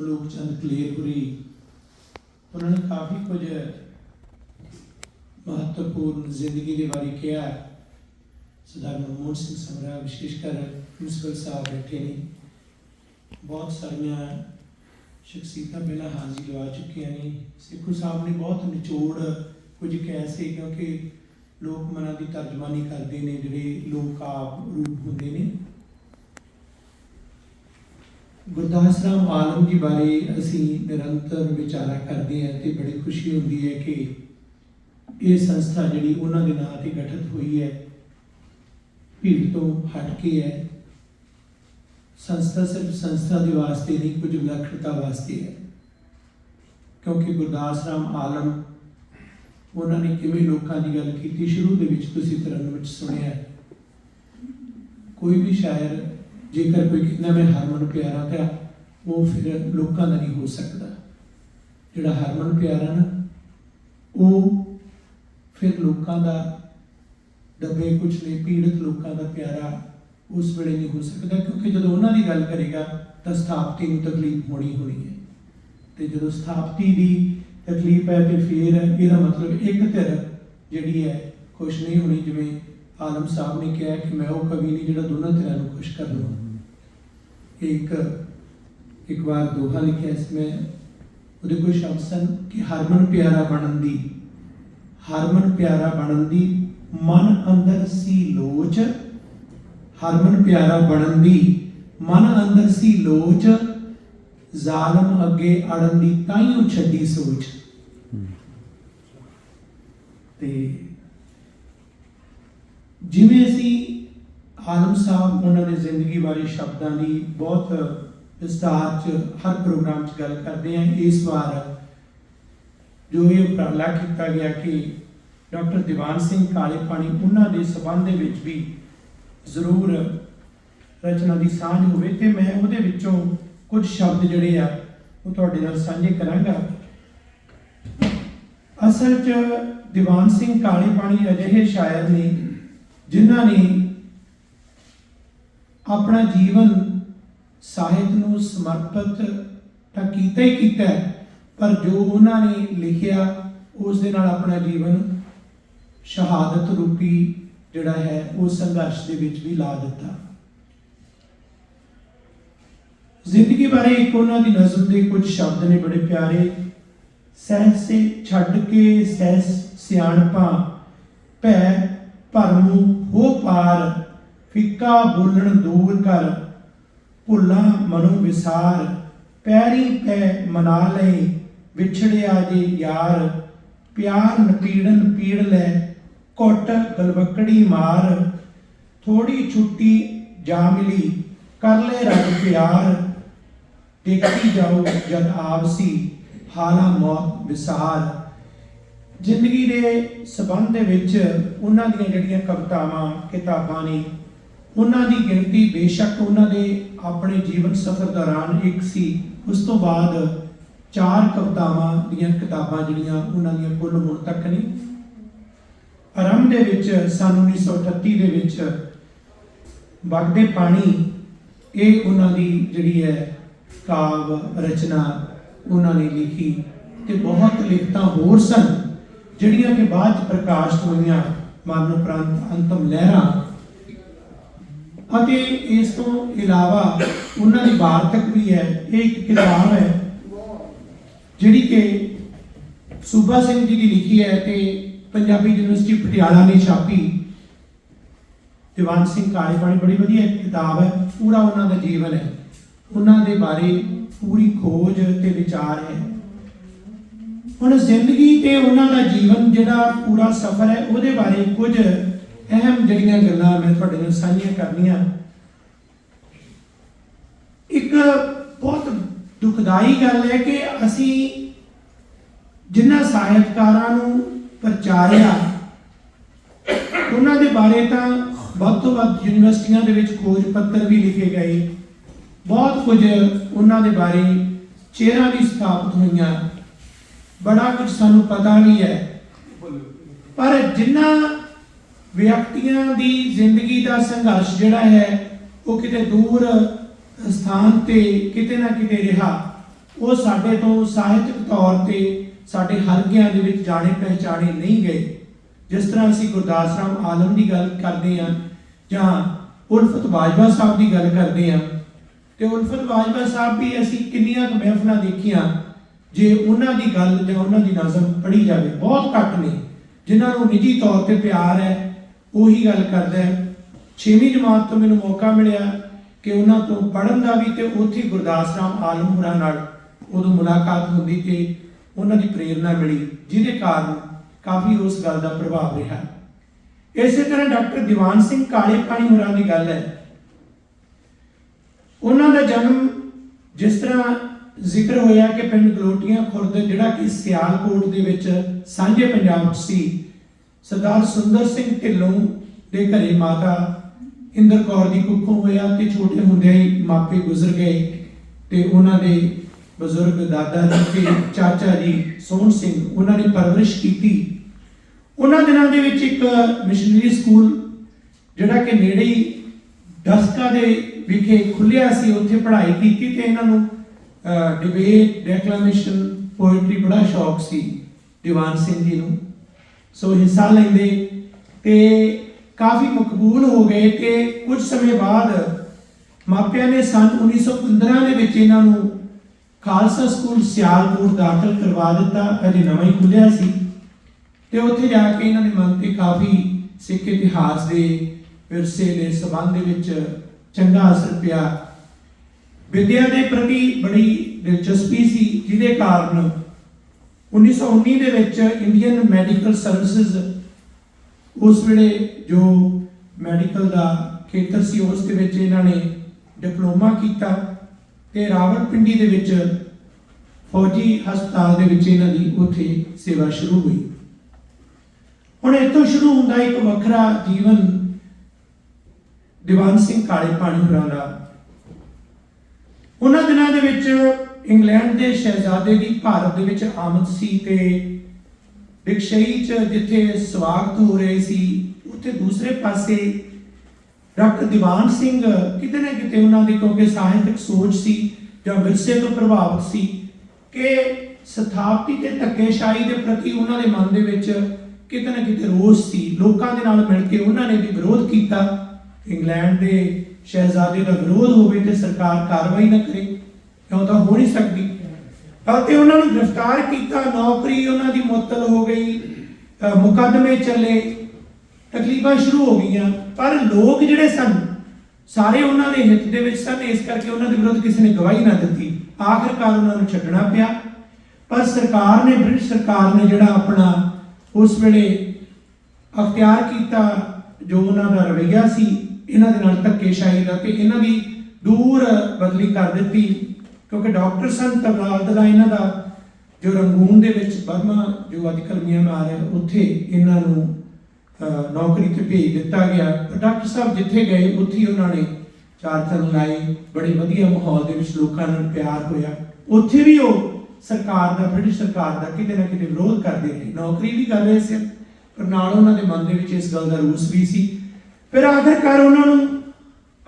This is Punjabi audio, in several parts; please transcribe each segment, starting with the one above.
ਲੋਕ ਚੰਦ ਕਲੇਰਪੁਰੀ, ਉਹਨਾਂ ਨੇ ਕਾਫੀ ਕੁਝ ਮਹੱਤਵਪੂਰਨ ਜ਼ਿੰਦਗੀ ਦੇ ਬਾਰੇ ਕਿਹਾ। ਸਰਦਾਰ ਮਨਮੋਹਨ ਸਿੰਘ ਸਮਰਾ ਵਿਸ਼ੇਸ਼ ਕਰ ਪ੍ਰਿੰਸੀਪਲ ਸਾਹਿਬ ਬੈਠੇ ਨੇ। ਬਹੁਤ ਸਾਰੀਆਂ ਸ਼ਖਸੀਅਤਾਂ ਪਹਿਲਾਂ ਹਾਜ਼ਰੀ ਲਵਾ ਚੁੱਕੀਆਂ ਨੇ। ਸਿੱਖੂ ਸਾਹਿਬ ਨੇ ਬਹੁਤ ਨਿਚੋੜ ਕੁਝ ਕੈਸੇ ਕਿਉਂਕਿ ਲੋਕ ਮਨਾਂ ਦੀ ਤਰਜਮਾਨੀ ਕਰਦੇ ਨੇ, ਜਿਹੜੇ ਲੋਕ ਆਪ ਰੂਪ ਹੁੰਦੇ ਨੇ। ਗੁਰਦਾਸ ਰਾਮ ਆਲਮ ਜੀ ਬਾਰੇ ਅਸੀਂ ਨਿਰੰਤਰ ਵਿਚਾਰਾ ਕਰਦੇ ਹਾਂ ਤੇ ਬੜੀ ਖੁਸ਼ੀ ਹੁੰਦੀ ਹੈ ਕਿ ਇਹ ਸੰਸਥਾ ਜਿਹੜੀ ਉਹਨਾਂ ਦੇ ਨਾਂ ਤੇ ਗਠਿਤ ਹੋਈ ਹੈ, ਭੀੜ ਤੋਂ ਹਟ ਕੇ ਹੈ। ਸੰਸਥਾ ਸਿਰਫ ਸੰਸਥਾ ਦੇ ਵਾਸਤੇ ਨਹੀਂ, ਕੁਝ ਵਿਲੱਖਣਤਾ ਵਾਸਤੇ ਹੈ। ਕਿਉਂਕਿ ਗੁਰਦਾਸ ਰਾਮ ਆਲਮ ਉਹਨਾਂ ਨੇ ਕਿਵੇਂ ਲੋਕਾਂ ਦੀ ਗੱਲ ਕੀਤੀ, ਸ਼ੁਰੂ ਦੇ ਵਿੱਚ ਤੁਸੀਂ ਤਰਨ ਵਿੱਚ ਸੁਣਿਆ। ਕੋਈ ਵੀ ਸ਼ਾਇਰ ਜੇਕਰ ਕੋਈ ਕਹਿੰਦਾ ਮੈਂ ਹਰਮਨ ਪਿਆਰਾ ਤਾਂ ਉਹ ਫਿਰ ਲੋਕਾਂ ਦਾ ਨਹੀਂ ਹੋ ਸਕਦਾ। ਜਿਹੜਾ ਹਰਮਨ ਪਿਆਰਾ ਨਾ, ਉਹ ਫਿਰ ਲੋਕਾਂ ਦਾ ਦਬੇ ਨੇ ਪੀੜਤ ਲੋਕਾਂ ਦਾ ਪਿਆਰਾ ਉਸ ਵੇਲੇ ਨਹੀਂ ਹੋ ਸਕਦਾ, ਕਿਉਂਕਿ ਜਦੋਂ ਉਹਨਾਂ ਦੀ ਗੱਲ ਕਰੇਗਾ, ਤਾਂ ਸਥਾਪਤੀ ਨੂੰ ਤਕਲੀਫ ਹੋਣੀ ਹੋਣੀ ਹੈ। ਤੇ ਜਦੋਂ ਸਥਾਪਤੀ ਦੀ ਤਕਲੀਫ ਹੈ, ਤੇ ਫਿਰ ਇਹਦਾ ਮਤਲਬ ਇੱਕ ਧਿਰ ਜਿਹੜੀ ਹੈ, ਖੁਸ਼ ਨਹੀਂ ਹੋਣੀ, ਜਿਵੇਂ ਆਲਮ ਸਾਹਿਬ ਨੇ ਕਿਹਾ ਕਿ ਮੈਂ ਉਹ ਕਵੀ ਨਹੀਂ ਜਿਹੜਾ ਦੋਨਾਂ ਧਿਰਾਂ ਨੂੰ ਖੁਸ਼ ਕਰ ਲਵਾਂ। ਇੱਕ ਇੱਕ ਵਾਰ ਦੋਹਾ ਲਿਖਿਆ ਇਸ ਮੈਂ। ਉਹਦੇ ਕੋਈ ਸ਼ਬਦ ਸਨ ਕਿ ਹਰਮਨ ਪਿਆਰਾ ਬਣਨ ਦੀ। ਹਰਮਨ ਪਿਆਰਾ ਬਣਨ ਦੀ ਮਨ ਅੰਦਰ ਸੀ ਲੋਚ। ਹਰਮਨ ਪਿਆਰਾ ਬਣਨ ਦੀ ਮਨ ਅੰਦਰ ਸੀ ਲੋਚ। ਜ਼ਾਲਮ ਅੱਗੇ ਅੜਨ ਦੀ ਤਾਈਓ ਛੱਡੀ ਸੋਚ। ਤੇ ਜਿਵੇਂ ਅਸੀਂ ਆਲਮ ਸਾਹਿਬ, ਉਹਨਾਂ ਦੀ ਜ਼ਿੰਦਗੀ ਬਾਰੇ ਸ਼ਬਦਾਂ ਦੀ ਬਹੁਤ ਵਿਸਤਾਰ ਚ ਹਰ ਪ੍ਰੋਗਰਾਮ ਚ ਗੱਲ ਕਰਦੇ ਹਾਂ। ਇਸ ਵਾਰ ਜੋ ਇਹ ਉਪਰਾਲਾ ਕੀਤਾ ਗਿਆ ਕਿ ਡਾਕਟਰ ਦੀਵਾਨ ਸਿੰਘ ਕਾਲੇ ਪਾਣੀ ਉਹਨਾਂ ਦੇ ਸਬੰਧ ਦੇ ਵਿੱਚ ਵੀ ਜ਼ਰੂਰ ਰਚਨਾ ਦੀ ਸਾਂਝ ਹੋਵੇ ਤੇ ਮੈਂ ਉਹਦੇ ਵਿੱਚੋਂ ਕੁਝ ਸ਼ਬਦ ਜਿਹੜੇ ਆ, ਉਹ ਤੁਹਾਡੇ ਨਾਲ ਸਾਂਝੇ ਕਰਾਂਗਾ। ਅਸਲ 'ਚ ਦੀਵਾਨ ਸਿੰਘ ਕਾਲੇ ਪਾਣੀ ਅਜਿਹੇ ਸ਼ਾਇਰ ਨੇ ਜਿਨ੍ਹਾਂ ਨੇ ਆਪਣਾ ਜੀਵਨ ਸਾਹਿਤ ਨੂੰ ਸਮਰਪਿਤ ਤਾਂ ਕੀਤਾ ਹੀ ਕੀਤਾ ਪਰ ਜੋ ਉਹਨਾਂ ਨੇ ਲਿਖਿਆ, ਉਸ ਦੇ ਨਾਲ ਆਪਣਾ ਜੀਵਨ ਸ਼ਹਾਦਤ ਰੂਪੀ ਜਿਹੜਾ ਹੈ, ਉਹ ਸੰਘਰਸ਼ ਦੇ ਵਿੱਚ ਵੀ ਲਾ ਦਿੱਤਾ। ਜ਼ਿੰਦਗੀ ਬਾਰੇ ਇੱਕ ਉਹਨਾਂ ਦੀ ਨਜ਼ਮ ਦੇ ਕੁਝ ਸ਼ਬਦ ਨੇ ਬੜੇ ਪਿਆਰੇ। ਸਹਿਸੇ ਛੱਡ ਕੇ ਸਹਿਸ ਸਿਆਣਪਾਂ, ਭੈ ਭਰਮੂ ਹੋ ਪਾਰ ਫਿੱਕਾ ਬੋਲਣ ਦੂਰ ਕਰ, ਭੁੱਲਾਂ ਮਨੋਂ ਵਿਸਾਰ, ਪੈਰੀ ਪੈ ਮਨਾ ਲਈ ਵਿਛੜਿਆ ਜੇ ਯਾਰ, ਪਿਆਰ ਨਪੀੜਨ ਪੀੜ ਲੈ, ਘੁੱਟ ਗਲਵਕੜੀ ਮਾਰ ਥੋੜੀ ਛੁੱਟੀ ਜਾ ਮਿਲੀ, ਕਰ ਲੈ ਰੱਬ ਪਿਆਰ, ਦੇਖੀ ਜਾਓ ਜਦ ਆਪਸੀ ਹਾਲਾ ਮੌਤ ਵਿਸਾਰ। ਜ਼ਿੰਦਗੀ ਦੇ ਸਬੰਧ ਦੇ ਵਿੱਚ ਉਹਨਾਂ ਦੀਆਂ ਜਿਹੜੀਆਂ ਕਵਿਤਾਵਾਂ, ਕਿਤਾਬਾਂ ਨੇ, ਉਹਨਾਂ ਦੀ ਗਿਣਤੀ ਬੇਸ਼ੱਕ ਉਹਨਾਂ ਦੇ ਆਪਣੇ ਜੀਵਨ ਸਫ਼ਰ ਦੌਰਾਨ ਇੱਕ ਸੀ। ਉਸ ਤੋਂ ਬਾਅਦ ਚਾਰ ਕਵਿਤਾਵਾਂ ਦੀਆਂ ਕਿਤਾਬਾਂ ਜਿਹੜੀਆਂ ਉਹਨਾਂ ਦੀਆਂ ਕੁੱਲ ਹੁਣ ਤੱਕ ਨੇ। ਆਰੰਭ ਦੇ ਵਿੱਚ ਸਨ 1938 ਦੇ ਵਿੱਚ ਵਗਦੇ ਪਾਣੀ, ਇਹ ਉਹਨਾਂ ਦੀ ਜਿਹੜੀ ਹੈ ਕਾਵ ਰਚਨਾ ਉਹਨਾਂ ਨੇ ਲਿਖੀ ਤੇ ਬਹੁਤ ਲਿਖਤਾਂ ਹੋਰ ਸਨ। ਜਿਹੜੀਆਂ ਕਿ ਬਾਅਦ ਚ ਪ੍ਰਕਾਸ਼ਿਤ ਹੋਈਆਂ ਮਰਨ ਉਪਰੰਤ ਅੰਤਮ ਲਹਿਰਾਂ। ਅਤੇ ਇਸ ਤੋਂ ਇਲਾਵਾ ਉਹਨਾਂ ਦੀ ਵਾਰਤਕ ਵੀ ਹੈ, ਇਹ ਇੱਕ ਕਿਤਾਬ ਹੈ, ਜਿਹੜੀ ਕਿ ਸੂਬਾ ਸਿੰਘ ਜੀ ਦੀ ਲਿਖੀ ਹੈ ਤੇ ਪੰਜਾਬੀ ਯੂਨੀਵਰਸਿਟੀ ਪਟਿਆਲਾ ਨੇ ਛਾਪੀ। ਦੀਵਾਨ ਸਿੰਘ ਕਾਲੇ ਬੜੀ ਵਧੀਆ ਕਿਤਾਬ ਹੈ, ਪੂਰਾ ਉਹਨਾਂ ਦਾ ਜੀਵਨ ਹੈ। ਉਹਨਾਂ ਦੇ ਬਾਰੇ ਪੂਰੀ ਖੋਜ ਤੇ ਵਿਚਾਰ ਹੈ। ਹੁਣ ਜ਼ਿੰਦਗੀ ਤੇ ਉਹਨਾਂ ਦਾ ਜੀਵਨ ਜਿਹੜਾ ਪੂਰਾ ਸਫ਼ਰ ਹੈ, ਉਹਦੇ ਬਾਰੇ ਕੁਝ ਅਹਿਮ ਜਿਹੜੀਆਂ ਗੱਲਾਂ ਮੈਂ ਤੁਹਾਡੇ ਨਾਲ ਸਾਂਝੀਆਂ ਕਰਨੀਆਂ। ਇੱਕ ਬਹੁਤ ਦੁਖਦਾਈ ਗੱਲ ਹੈ ਕਿ ਅਸੀਂ ਜਿਨ੍ਹਾਂ ਸਾਹਿਤਕਾਰਾਂ ਨੂੰ ਪ੍ਰਚਾਰਿਆ, ਉਹਨਾਂ ਦੇ ਬਾਰੇ ਤਾਂ ਵੱਧ ਤੋਂ ਵੱਧ ਯੂਨੀਵਰਸਿਟੀਆਂ ਦੇ ਵਿੱਚ ਖੋਜ ਪੱਤਰ ਵੀ ਲਿਖੇ ਗਏ। ਬਹੁਤ ਕੁਝ ਉਹਨਾਂ ਦੇ ਬਾਰੇ ਚਿਹਰਾ ਵੀ ਸਥਾਪਿਤ ਹੋਈਆਂ। ਬੜਾ ਕੁਝ ਸਾਨੂੰ ਪਤਾ ਵੀ ਹੈ। ਪਰ ਜਿਨ੍ਹਾਂ ਵਿਅਕਤੀਆਂ ਦੀ ਜ਼ਿੰਦਗੀ ਦਾ ਸੰਘਰਸ਼ ਜਿਹੜਾ ਹੈ ਉਹ ਕਿਤੇ ਦੂਰ ਸਥਾਨ ਤੇ ਕਿਤੇ ਨਾ ਕਿਤੇ ਰਿਹਾ ਉਹ ਸਾਡੇ ਤੋਂ ਸਾਹਿਤਕ ਤੌਰ ਤੇ ਸਾਡੇ ਹਲਕਿਆਂ ਦੇ ਵਿੱਚ ਜਾਣੇ ਪਹਿਚਾਣੇ ਨਹੀਂ ਗਏ। ਜਿਸ ਤਰ੍ਹਾਂ ਅਸੀਂ ਗੁਰਦਾਸ ਰਾਮ ਆਲਮ ਦੀ ਗੱਲ ਕਰਦੇ ਹਾਂ ਜਾਂ ਉਲਫਤ ਬਾਜਵਾ ਸਾਹਿਬ ਦੀ ਗੱਲ ਕਰਦੇ ਹਾਂ ਤੇ ਉਲਫਤ ਬਾਜਵਾ ਸਾਹਿਬ ਵੀ ਅਸੀਂ ਕਿੰਨੀਆਂ ਮਹਿਫਲਾਂ ਦੇਖੀਆਂ ਜੇ ਉਹਨਾਂ ਦੀ ਗੱਲ ਜਾਂ ਉਹਨਾਂ ਦੀ ਨਜ਼ਮ ਪੜ੍ਹੀ ਜਾਵੇ, ਬਹੁਤ ਘੱਟ ਨੇ। ਜਿਨ੍ਹਾਂ ਨੂੰ ਨਿੱਜੀ ਤੌਰ ਤੇ ਪਿਆਰ ਹੈ, ਉਹੀ ਗੱਲ ਕਰਦਾ ਹੈ। ਛੇਵੀਂ ਜਮਾਤ ਤੋਂ ਮੈਨੂੰ ਮੌਕਾ ਮਿਲਿਆ ਕਿ ਉਹਨਾਂ ਤੋਂ ਪੜ੍ਹਨ ਦਾ ਵੀ ਤੇ ਉੱਥੇ ਗੁਰਦਾਸ ਰਾਮ ਆਲਮ ਹੋਰਾਂ ਨਾਲ ਉਦੋਂ ਮੁਲਾਕਾਤ ਹੁੰਦੀ ਤੇ ਉਹਨਾਂ ਦੀ ਪ੍ਰੇਰਣਾ ਮਿਲੀ, ਜਿਹਦੇ ਕਾਰਨ ਕਾਫੀ ਉਸ ਗੱਲ ਦਾ ਪ੍ਰਭਾਵ ਰਿਹਾ। ਇਸੇ ਤਰ੍ਹਾਂ ਡਾਕਟਰ ਦੀਵਾਨ ਸਿੰਘ ਕਾਲੇ ਪਾਣੀ ਹੋਰਾਂ ਦੀ ਗੱਲ ਹੈ। ਉਹਨਾਂ ਦਾ ਜਨਮ ਜਿਸ ਤਰ੍ਹਾਂ ਜ਼ਿਕਰ ਹੋਇਆ ਕਿ ਪਿੰਡ ਗਲੋਟੀਆਂ ਖੁਰਦ, ਜਿਹੜਾ ਕਿ ਸਿਆਲਕੋਟ ਦੇ ਵਿੱਚ ਸਾਂਝੇ ਪੰਜਾਬ 'ਚ ਸੀ, ਸਰਦਾਰ ਸੁੰਦਰ ਸਿੰਘ ਢਿੱਲੋਂ ਦੇ ਘਰੇ ਮਾਤਾ ਇੰਦਰ ਕੌਰ ਦੀ ਕੁੱਖੋਂ ਹੋਇਆ ਤੇ ਛੋਟੇ ਹੁੰਦਿਆਂ ਹੀ ਮਾਪੇ ਗੁਜ਼ਰ ਗਏ ਤੇ ਉਹਨਾਂ ਦੇ ਬਜ਼ੁਰਗ ਦਾਦਾ ਜੀ ਤੇ ਚਾਚਾ ਜੀ ਸੋਹਣ ਸਿੰਘ, ਉਹਨਾਂ ਨੇ ਪਰਵਰਿਸ਼ ਕੀਤੀ। ਉਹਨਾਂ ਦਿਨਾਂ ਦੇ ਵਿੱਚ ਇੱਕ ਮਿਸ਼ਨਰੀ ਸਕੂਲ ਜਿਹੜਾ ਕਿ ਨੇੜੇ ਹੀ ਡਸਕਾ ਦੇ ਵਿਖੇ ਖੁੱਲਿਆ ਸੀ, ਉੱਥੇ ਪੜ੍ਹਾਈ ਕੀਤੀ ਤੇ ਇਹਨਾਂ ਨੂੰ ਡਿਬੇਟ ਡੈਕਲੇਮੇਸ਼ਨ ਪੋਇਟਰੀ ਬੜਾ ਸ਼ੌਕ ਸੀ ਦੀਵਾਨ ਸਿੰਘ ਜੀ ਨੂੰ। ਸੋ ਹਿੱਸਾ ਲੈਂਦੇ ਤੇ ਕਾਫੀ ਮਕਬੂਲ ਹੋ ਗਏ ਤੇ ਕੁਝ ਸਮੇਂ ਬਾਅਦ ਮਾਪਿਆਂ ਨੇ ਸੰਨ 1915 ਦੇ ਵਿੱਚ ਇਹਨਾਂ ਨੂੰ ਖਾਲਸਾ ਸਕੂਲ ਸਿਆਲਕੋਟ ਦਾਖਲ ਕਰਵਾ ਦਿੱਤਾ ਅਜੇ ਨਵਾਂ ਹੀ ਖੁੱਲਿਆ ਸੀ। ਤੇ ਉੱਥੇ ਜਾ ਕੇ ਇਹਨਾਂ ਦੇ ਮਨ ਤੇ ਕਾਫੀ ਸਿੱਖ ਇਤਿਹਾਸ ਦੇ ਵਿਰਸੇ ਦੇ ਸਬੰਧ ਦੇ ਵਿੱਚ ਚੰਗਾ ਅਸਰ ਪਿਆ। ਵਿਦਿਆ ਦੇ ਪ੍ਰਤੀ ਬੜੀ ਦਿਲਚਸਪੀ ਸੀ, ਜਿਹਦੇ ਕਾਰਨ 1919 ਦੇ ਵਿੱਚ ਇੰਡੀਅਨ ਮੈਡੀਕਲ ਸਰਵਿਸਿਜ਼ ਉਸ ਵੇਲੇ ਜੋ ਮੈਡੀਕਲ ਦਾ ਖੇਤਰ ਸੀ, ਉਸ ਦੇ ਵਿੱਚ ਇਹਨਾਂ ਨੇ ਡਿਪਲੋਮਾ ਕੀਤਾ ਤੇ ਰਾਵਲਪਿੰਡੀ ਦੇ ਵਿੱਚ ਫੌਜੀ ਹਸਪਤਾਲ ਦੇ ਵਿੱਚ ਇਹਨਾਂ ਦੀ ਉੱਥੇ ਸੇਵਾ ਸ਼ੁਰੂ ਹੋਈ। ਹੁਣ ਇੱਥੋਂ ਸ਼ੁਰੂ ਹੁੰਦਾ ਇੱਕ ਵੱਖਰਾ ਜੀਵਨ ਦੀਵਾਨ ਸਿੰਘ ਕਾਲੇ ਪਾਣੀ ਹੋਰਾਂ ਦਾ ਉਹਨਾਂ ਦਿਨਾਂ ਦੇ ਵਿੱਚ ਇੰਗਲੈਂਡ ਦੇ ਸ਼ਹਿਜ਼ਾਦੇ ਦੀ ਭਾਰਤ ਦੇ ਵਿੱਚ ਆਮਦ ਸੀ ਤੇ ਡਿਕਸ਼ਈ ਚ ਜਿੱਥੇ ਸਵਾਗਤ ਹੋ ਰਹੇ ਸੀ, ਉੱਥੇ ਦੂਸਰੇ ਪਾਸੇ ਡਾਕਟਰ ਦੀਵਾਨ ਸਿੰਘ ਕਿਤੇ ਨਾ ਕਿਤੇ ਉਹਨਾਂ ਦੀ ਕਿਉਂਕਿ ਸਾਹਿਤਕ ਸੋਚ ਸੀ ਜਾਂ ਵਿਰਸੇ ਤੋਂ ਪ੍ਰਭਾਵਿਤ ਸੀ ਕਿ ਸਥਾਪਤੀ ਤੇ ਧੱਕੇਸ਼ਾਹੀ ਦੇ ਪ੍ਰਤੀ ਉਹਨਾਂ ਦੇ ਮਨ ਦੇ ਵਿੱਚ ਕਿਤੇ ਨਾ ਕਿਤੇ ਰੋਸ ਸੀ। ਲੋਕਾਂ ਦੇ ਨਾਲ ਮਿਲ ਕੇ ਉਹਨਾਂ ਨੇ ਵੀ ਵਿਰੋਧ ਕੀਤਾ। ਇੰਗਲੈਂਡ ਦੇ ਸ਼ਹਿਜ਼ਾਦੇ ਦਾ ਵਿਰੋਧ ਹੋਵੇ ਤੇ ਸਰਕਾਰ ਕਾਰਵਾਈ ਨਾ ਕਰੇ, ਕਿਉਂ ਤਾਂ ਹੋ ਨਹੀਂ ਸਕਦੀ? ਅਤੇ ਉਹਨਾਂ ਨੂੰ ਗ੍ਰਿਫਤਾਰ ਕੀਤਾ, ਨੌਕਰੀ ਉਹਨਾਂ ਦੀ ਮੁਅੱਤਲ ਹੋ ਗਈ ਮੁਕੱਦਮੇ ਚੱਲੇ, ਤਕਲੀਫਾਂ ਸ਼ੁਰੂ ਹੋ ਗਈਆਂ। ਪਰ ਲੋਕ ਜਿਹੜੇ ਸਨ, ਸਾਰੇ ਉਹਨਾਂ ਦੇ ਹਿੱਤ ਦੇ ਵਿੱਚ ਸਨ, ਇਸ ਕਰਕੇ ਉਹਨਾਂ ਦੇ ਵਿਰੁੱਧ ਕਿਸੇ ਨੇ ਗਵਾਹੀ ਨਾ ਦਿੱਤੀ। ਆਖਰਕਾਰ ਉਹਨਾਂ ਨੂੰ ਛੱਡਣਾ ਪਿਆ। ਪਰ ਸਰਕਾਰ ਨੇ, ਬ੍ਰਿਟਿਸ਼ ਸਰਕਾਰ ਨੇ ਜਿਹੜਾ ਆਪਣਾ ਉਸ ਵੇਲੇ ਅਖਤਿਆਰ ਕੀਤਾ, ਜੋ ਉਹਨਾਂ ਦਾ ਰਵੱਈਆ ਸੀ ਇਹਨਾਂ ਦੇ ਨਾਲ ਧੱਕੇਸ਼ਾਹੀ ਦਾ ਕਿ ਇਹਨਾਂ ਦੀ ਦੂਰ ਬਦਲੀ ਕਰ ਦਿੱਤੀ। ਕਿਉਂਕਿ ਡਾਕਟਰ ਸਨ ਤਬਾਦਲਾ ਇਹਨਾਂ ਦਾ ਜੋ ਰੰਗੂਨ ਦੇ ਵਿੱਚ ਬਰਮਾ ਜੋ ਅੱਜ ਕੱਲ੍ਹ ਮਿਆਂਮਾਰ ਹੈ ਉੱਥੇ ਇਹਨਾਂ ਨੂੰ ਨੌਕਰੀ ਤੇ ਭੇਜ ਦਿੱਤਾ ਗਿਆ। ਡਾਕਟਰ ਸਾਹਿਬ ਜਿੱਥੇ ਗਏ, ਉੱਥੇ ਉਹਨਾਂ ਨੇ ਚਾਰ ਚੰਨ ਲਾਏ। ਬੜੇ ਵਧੀਆ ਮਾਹੌਲ ਦੇ ਵਿੱਚ ਲੋਕਾਂ ਨਾਲ ਪਿਆਰ ਹੋਇਆ। ਉੱਥੇ ਵੀ ਉਹ ਸਰਕਾਰ ਦਾ, ਬ੍ਰਿਟਿਸ਼ ਸਰਕਾਰ ਦਾ ਕਿਤੇ ਨਾ ਕਿਤੇ ਵਿਰੋਧ ਕਰਦੇ ਰਹੇ। ਨੌਕਰੀ ਵੀ ਕਰ ਰਹੇ ਸੀ, ਪਰ ਨਾਲ ਉਹਨਾਂ ਦੇ ਮਨ ਦੇ ਵਿੱਚ ਇਸ ਗੱਲ ਦਾ ਰੂਸ ਵੀ ਸੀ। ਫਿਰ ਆਖਿਰਕਾਰ ਉਹਨਾਂ ਨੂੰ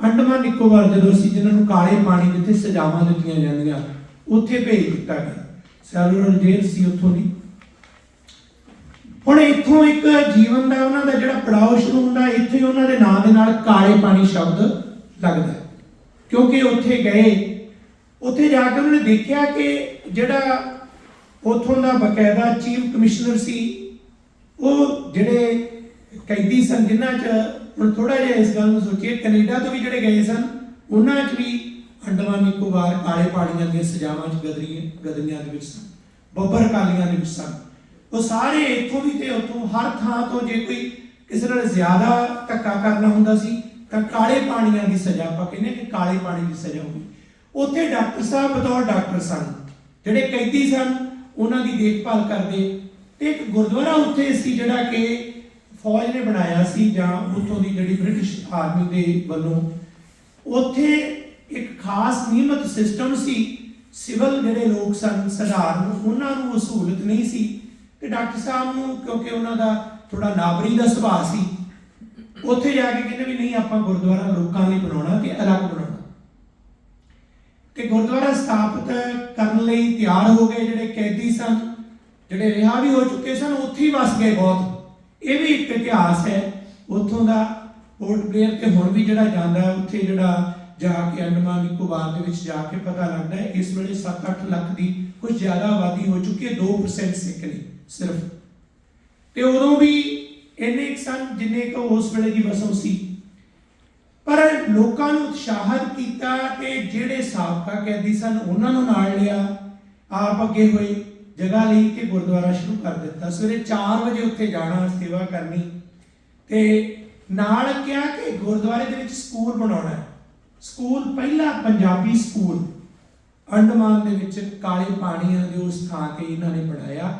ਅੰਡਮਾਨ ਨਿਕੋਬਾਰ ਜਦੋਂ ਸੀ ਜਿਨ੍ਹਾਂ ਨੂੰ ਕਾਲੇ ਪਾਣੀ ਜਿੱਥੇ ਸਜ਼ਾਵਾਂ ਦਿੱਤੀਆਂ ਜਾਂਦੀਆਂ, ਉੱਥੇ ਭੇਜ ਦਿੱਤਾ ਗਿਆ। ਸੈਲੂਲਰ ਜੇਲ੍ਹ ਸੀ ਉੱਥੋਂ ਦੀ। ਹੁਣ ਇੱਥੋਂ ਇੱਕ ਜੀਵਨ ਦਾ ਉਹਨਾਂ ਦਾ ਜਿਹੜਾ ਪੜਾਅ ਸ਼ੁਰੂ ਹੁੰਦਾ, ਇੱਥੇ ਉਹਨਾਂ ਦੇ ਨਾਂ ਦੇ ਨਾਲ ਕਾਲੇ ਪਾਣੀ ਸ਼ਬਦ ਲੱਗਦਾ। ਕਿਉਂਕਿ ਉੱਥੇ ਗਏ, ਉੱਥੇ ਜਾ ਕੇ ਉਹਨਾਂ ਨੇ ਦੇਖਿਆ ਕਿ ਜਿਹੜਾ ਉੱਥੋਂ ਦਾ ਬਕਾਇਦਾ ਚੀਫ ਕਮਿਸ਼ਨਰ ਸੀ, ਉਹ ਜਿਹੜੇ ਕੈਦੀ ਸਨ, ਜਿਨ੍ਹਾਂ 'ਚ ਹੁਣ ਥੋੜਾ ਜਿਹਾ ਇਸ ਗੱਲ ਨੂੰ ਸੋਚੀਏ, ਕੈਨੇਡਾ ਤੋਂ ਵੀ ਜਿਹੜੇ ਗਏ ਸਨ, ਉਹਨਾਂ 'ਚ ਵੀ ਅੰਡਮਾਨ ਨਿਕੋਬਾਰ ਕਾਲੇ ਪਾਣੀਆਂ ਦੀਆਂ ਸਜ਼ਾਵਾਂ 'ਚ ਗਦਰੀਆਂ ਗਦਰੀਆਂ ਦੇ ਵਿੱਚ ਸਨ, ਬੱਬਰ ਕਾਲੀਆਂ ਦੇ ਵਿੱਚ ਸਨ। ਉਹ ਸਾਰੇ ਇੱਥੋਂ ਵੀ ਤੇ ਉੱਥੋਂ ਹਰ ਥਾਂ ਤੋਂ ਜੇ ਕੋਈ ਕਿਸੇ ਨਾਲ ਜ਼ਿਆਦਾ ਧੱਕਾ ਕਰਨਾ ਹੁੰਦਾ ਸੀ, ਤਾਂ ਕਾਲੇ ਪਾਣੀਆਂ ਦੀ ਸਜ਼ਾ, ਆਪਾਂ ਕਹਿੰਦੇ ਕਿ ਕਾਲੇ ਪਾਣੀ ਦੀ ਸਜ਼ਾ ਹੋਈ ਉੱਥੇ ਡਾਕਟਰ ਸਾਹਿਬ ਬਤੌਰ ਡਾਕਟਰ ਸਨ, ਜਿਹੜੇ ਕੈਦੀ ਸਨ, ਉਹਨਾਂ ਦੀ ਦੇਖਭਾਲ ਕਰਦੇ। ਤੇ ਇੱਕ ਗੁਰਦੁਆਰਾ ਉੱਥੇ ਸੀ ਜਿਹੜਾ ਕਿ ਫੌਜ ਨੇ ਬਣਾਇਆ ਸੀ ਜਾਂ ਉੱਥੋਂ ਦੀ ਜਿਹੜੀ ਬ੍ਰਿਟਿਸ਼ ਆਰਮੀ ਦੇ ਵੱਲੋਂ, ਉੱਥੇ ਇੱਕ ਖਾਸ ਨਿਯਮਤ ਸਿਸਟਮ ਸੀ। ਸਿਵਲ ਜਿਹੜੇ ਲੋਕ ਸਨ ਸਧਾਰਨ ਉਹਨਾਂ ਨੂੰ ਸਹੂਲਤ ਨਹੀਂ ਸੀ ਤੇ ਡਾਕਟਰ ਸਾਹਿਬ ਨੂੰ, ਕਿਉਂਕਿ ਉਹਨਾਂ ਦਾ ਥੋੜਾ ਨਾਬਰੀ ਦਾ ਸੁਭਾਅ ਸੀ, ਉੱਥੇ ਜਾ ਕੇ ਕਹਿੰਦੇ ਵੀ ਨਹੀਂ, ਆਪਾਂ ਗੁਰਦੁਆਰਾ ਲੋਕਾਂ ਲਈ ਬਣਾਉਣਾ ਕਿ ਅਲੱਗ ਬਣਾਉਣਾ। ਤੇ ਗੁਰਦੁਆਰਾ ਸਥਾਪਿਤ ਕਰਨ ਲਈ ਤਿਆਰ ਹੋ ਗਏ ਜਿਹੜੇ ਕੈਦੀ ਸਨ, ਜਿਹੜੇ ਰਿਹਾ ਵੀ ਹੋ ਚੁੱਕੇ ਸਨ, ਉੱਥੇ ਹੀ ਵਸ ਗਏ ਬਹੁਤ। ਇਹ ਵੀ ਇੱਕ ਇਤਿਹਾਸ ਹੈ। ਉੱਥੋਂ ਦਾ ਪੋਰਟ ਬਲੇਅਰ ਤੇ ਹੁਣ ਵੀ ਜਿਹੜਾ ਜਾਂਦਾ ਉੱਥੇ ਜਿਹੜਾ ਜਾ ਕੇ ਅੰਡਮਾਨ ਨਿਕੋਬਾਰ ਦੇ ਵਿੱਚ ਜਾ ਕੇ ਪਤਾ ਲੱਗਦਾ ਹੈ, ਇਸ ਵੇਲੇ 7-8 ਲੱਖ ਦੀ ਕੁਝ ਜ਼ਿਆਦਾ ਆਬਾਦੀ ਹੋ ਚੁੱਕੀ ਹੈ 2% ਸਿੱਖ ਨੇ ਸਿਰਫ। ਤੇ ਉਦੋਂ ਵੀ ਇੰਨੇ ਕੁ ਸਨ ਜਿੰਨੇ ਕੁ ਉਸ ਵੇਲੇ ਦੀ ਵਸੋਂ ਸੀ। ਪਰ ਲੋਕਾਂ ਨੂੰ ਉਤਸ਼ਾਹਿਤ ਕੀਤਾ ਤੇ ਜਿਹੜੇ ਸਾਬਕਾ ਕੈਦੀ ਸਨ, ਉਹਨਾਂ ਨੂੰ ਨਾਲ ਲਿਆ। ਆਪ ਅੱਗੇ ਹੋਏ। ਜਗ੍ਹਾ ਲਈ ਤੇ ਗੁਰਦੁਆਰਾ ਸ਼ੁਰੂ ਕਰ ਦਿੱਤਾ। ਸਵੇਰੇ 4 ਵਜੇ ਉੱਥੇ ਜਾਣਾ, ਸੇਵਾ ਕਰਨੀ। ਤੇ ਨਾਲ ਕਿਹਾ ਕਿ ਗੁਰਦੁਆਰੇ ਦੇ ਵਿੱਚ ਸਕੂਲ ਬਣਾਉਣਾ ਹੈ। ਸਕੂਲ ਪਹਿਲਾ ਪੰਜਾਬੀ ਸਕੂਲ। ਅੰਡਮਾਨ ਦੇ ਵਿੱਚ ਕਾਲੇ ਪਾਣੀਆਂ ਦੇ ਉਸ ਥਾਂ ਤੇ ਇਹਨਾਂ ਨੇ ਬਣਾਇਆ।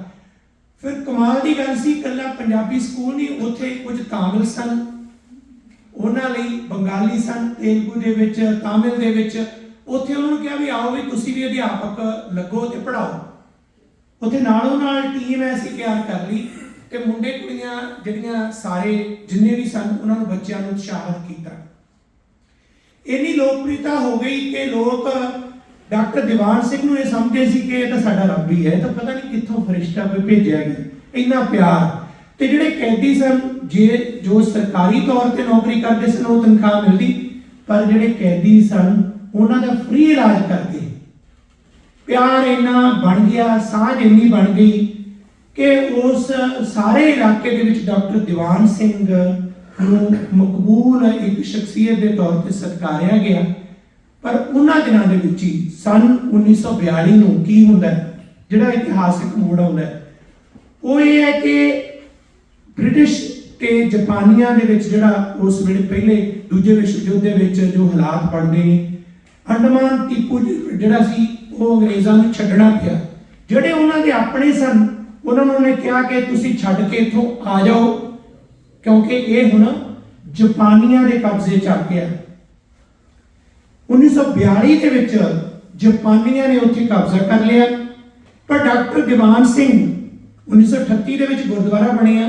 ਫਿਰ ਕਮਾਲ ਦੀ ਗੱਲ ਸੀ, ਇਕੱਲਾ ਪੰਜਾਬੀ ਸਕੂਲ ਨਹੀਂ, ਉੱਥੇ ਕੁਝ ਤਾਮਿਲ ਸਨ। ਉਹਨਾਂ ਲਈ ਬੰਗਾਲੀ ਸਨ, ਤੇਲਗੂ ਦੇ ਵਿੱਚ, ਤਾਮਿਲ ਦੇ ਵਿੱਚ। ਉੱਥੇ ਉਹਨਾਂ ਨੂੰ ਕਿਹਾ ਵੀ ਆਓ ਵੀ ਤੁਸੀਂ ਵੀ ਅਧਿਆਪਕ ਲੱਗੋ ਤੇ ਪੜ੍ਹਾਓ। ਉੱਥੇ ਨਾਲੋਂ ਨਾਲ ਟੀਮ ਐਸੀ ਤਿਆਰ ਕਰ ਲਈ ਤੇ ਮੁੰਡੇ ਕੁੜੀਆਂ ਜਿਹੜੀਆਂ ਸਾਰੇ ਜਿੰਨੇ ਵੀ ਸਨ, ਉਹਨਾਂ ਨੂੰ ਬੱਚਿਆਂ ਨੂੰ ਉਤਸ਼ਾਹਿਤ ਕੀਤਾ। ਇੰਨੀ ਲੋਕਪ੍ਰਿਯਤਾ ਹੋ ਗਈ ਕਿ ਲੋਕ ਡਾਕਟਰ ਦੀਵਾਨ ਸਿੰਘ ਨੂੰ ਇਹ ਸਮਝਦੇ ਸੀ ਕਿ ਇਹ ਤਾਂ ਸਾਡਾ ਰੱਬ ਹੀ ਹੈ ਤਾਂ ਪਤਾ ਨਹੀਂ ਕਿੱਥੋਂ ਫਰਿਸ਼ਤਾ ਕੋਈ ਭੇਜਿਆ ਗਿਆ। ਇੰਨਾ ਪਿਆਰ। ਤੇ ਜਿਹੜੇ ਕੈਦੀ ਸਨ, ਜੇ ਜੋ ਸਰਕਾਰੀ ਤੌਰ ਤੇ ਨੌਕਰੀ ਕਰਦੇ ਸਨ, ਉਹ ਤਨਖਾਹ ਮਿਲਦੀ, ਪਰ ਜਿਹੜੇ ਕੈਦੀ ਸਨ, ਉਹਨਾਂ ਦਾ ਫ੍ਰੀ ਇਲਾਜ ਕਰਦੇ ਪਿਆਰ ਇੰਨਾ ਬਣ ਗਿਆ, ਸਾਂਝ ਇੰਨੀ ਬਣ ਗਈ ਕਿ ਉਸ ਸਾਰੇ ਇਲਾਕੇ ਦੇ ਵਿੱਚ ਡਾਕਟਰ ਦੀਵਾਨ ਸਿੰਘ ਨੂੰ ਮਕਬੂਲ ਇੱਕ ਸ਼ਖਸੀਅਤ ਦੇ ਤੌਰ ਤੇ ਸਤਿਕਾਰਿਆ ਗਿਆ। ਪਰ ਉਹਨਾਂ ਦਿਨਾਂ ਦੇ ਵਿੱਚ ਹੀ ਸਨ 1942 ਨੂੰ ਕੀ ਹੁੰਦਾ ਜਿਹੜਾ ਇਤਿਹਾਸਿਕ ਮੋੜ ਆਉਂਦਾ ਉਹ ਇਹ ਹੈ ਕਿ ਬ੍ਰਿਟਿਸ਼ ਤੇ ਜਾਪਾਨੀਆਂ ਦੇ ਵਿੱਚ ਜਿਹੜਾ ਉਸ ਵੇਲੇ ਪਹਿਲੇ ਦੂਜੇ ਵਿਸ਼ਵ ਯੁੱਧ ਦੇ ਵਿੱਚ ਜੋ ਹਾਲਾਤ ਬਣਦੇ ਨੇ, ਅੰਡਮਾਨ ਟੀਪੂ ਜਿਹੜਾ ਸੀ ਉਹ ਅੰਗਰੇਜ਼ਾਂ ਨੂੰ ਛੱਡਣਾ ਪਿਆ। ਜਿਹੜੇ ਉਹਨਾਂ ਦੇ ਆਪਣੇ ਸਨ, ਉਹਨਾਂ ਨੂੰ ਨੇ ਕਿਹਾ ਕਿ ਤੁਸੀਂ ਛੱਡ ਕੇ ਇੱਥੋਂ ਆ ਜਾਓ, ਕਿਉਂਕਿ ਇਹ ਹੁਣ ਜਪਾਨੀਆਂ ਦੇ ਕਬਜ਼ੇ 'ਚ ਆ ਗਿਆ। 1942 ਦੇ ਵਿੱਚ ਜਪਾਨੀਆਂ ਨੇ ਉੱਥੇ ਕਬਜ਼ਾ ਕਰ ਲਿਆ। ਪਰ ਡਾਕਟਰ ਦੀਵਾਨ ਸਿੰਘ 1938 ਦੇ ਵਿੱਚ ਗੁਰਦੁਆਰਾ ਬਣਿਆ।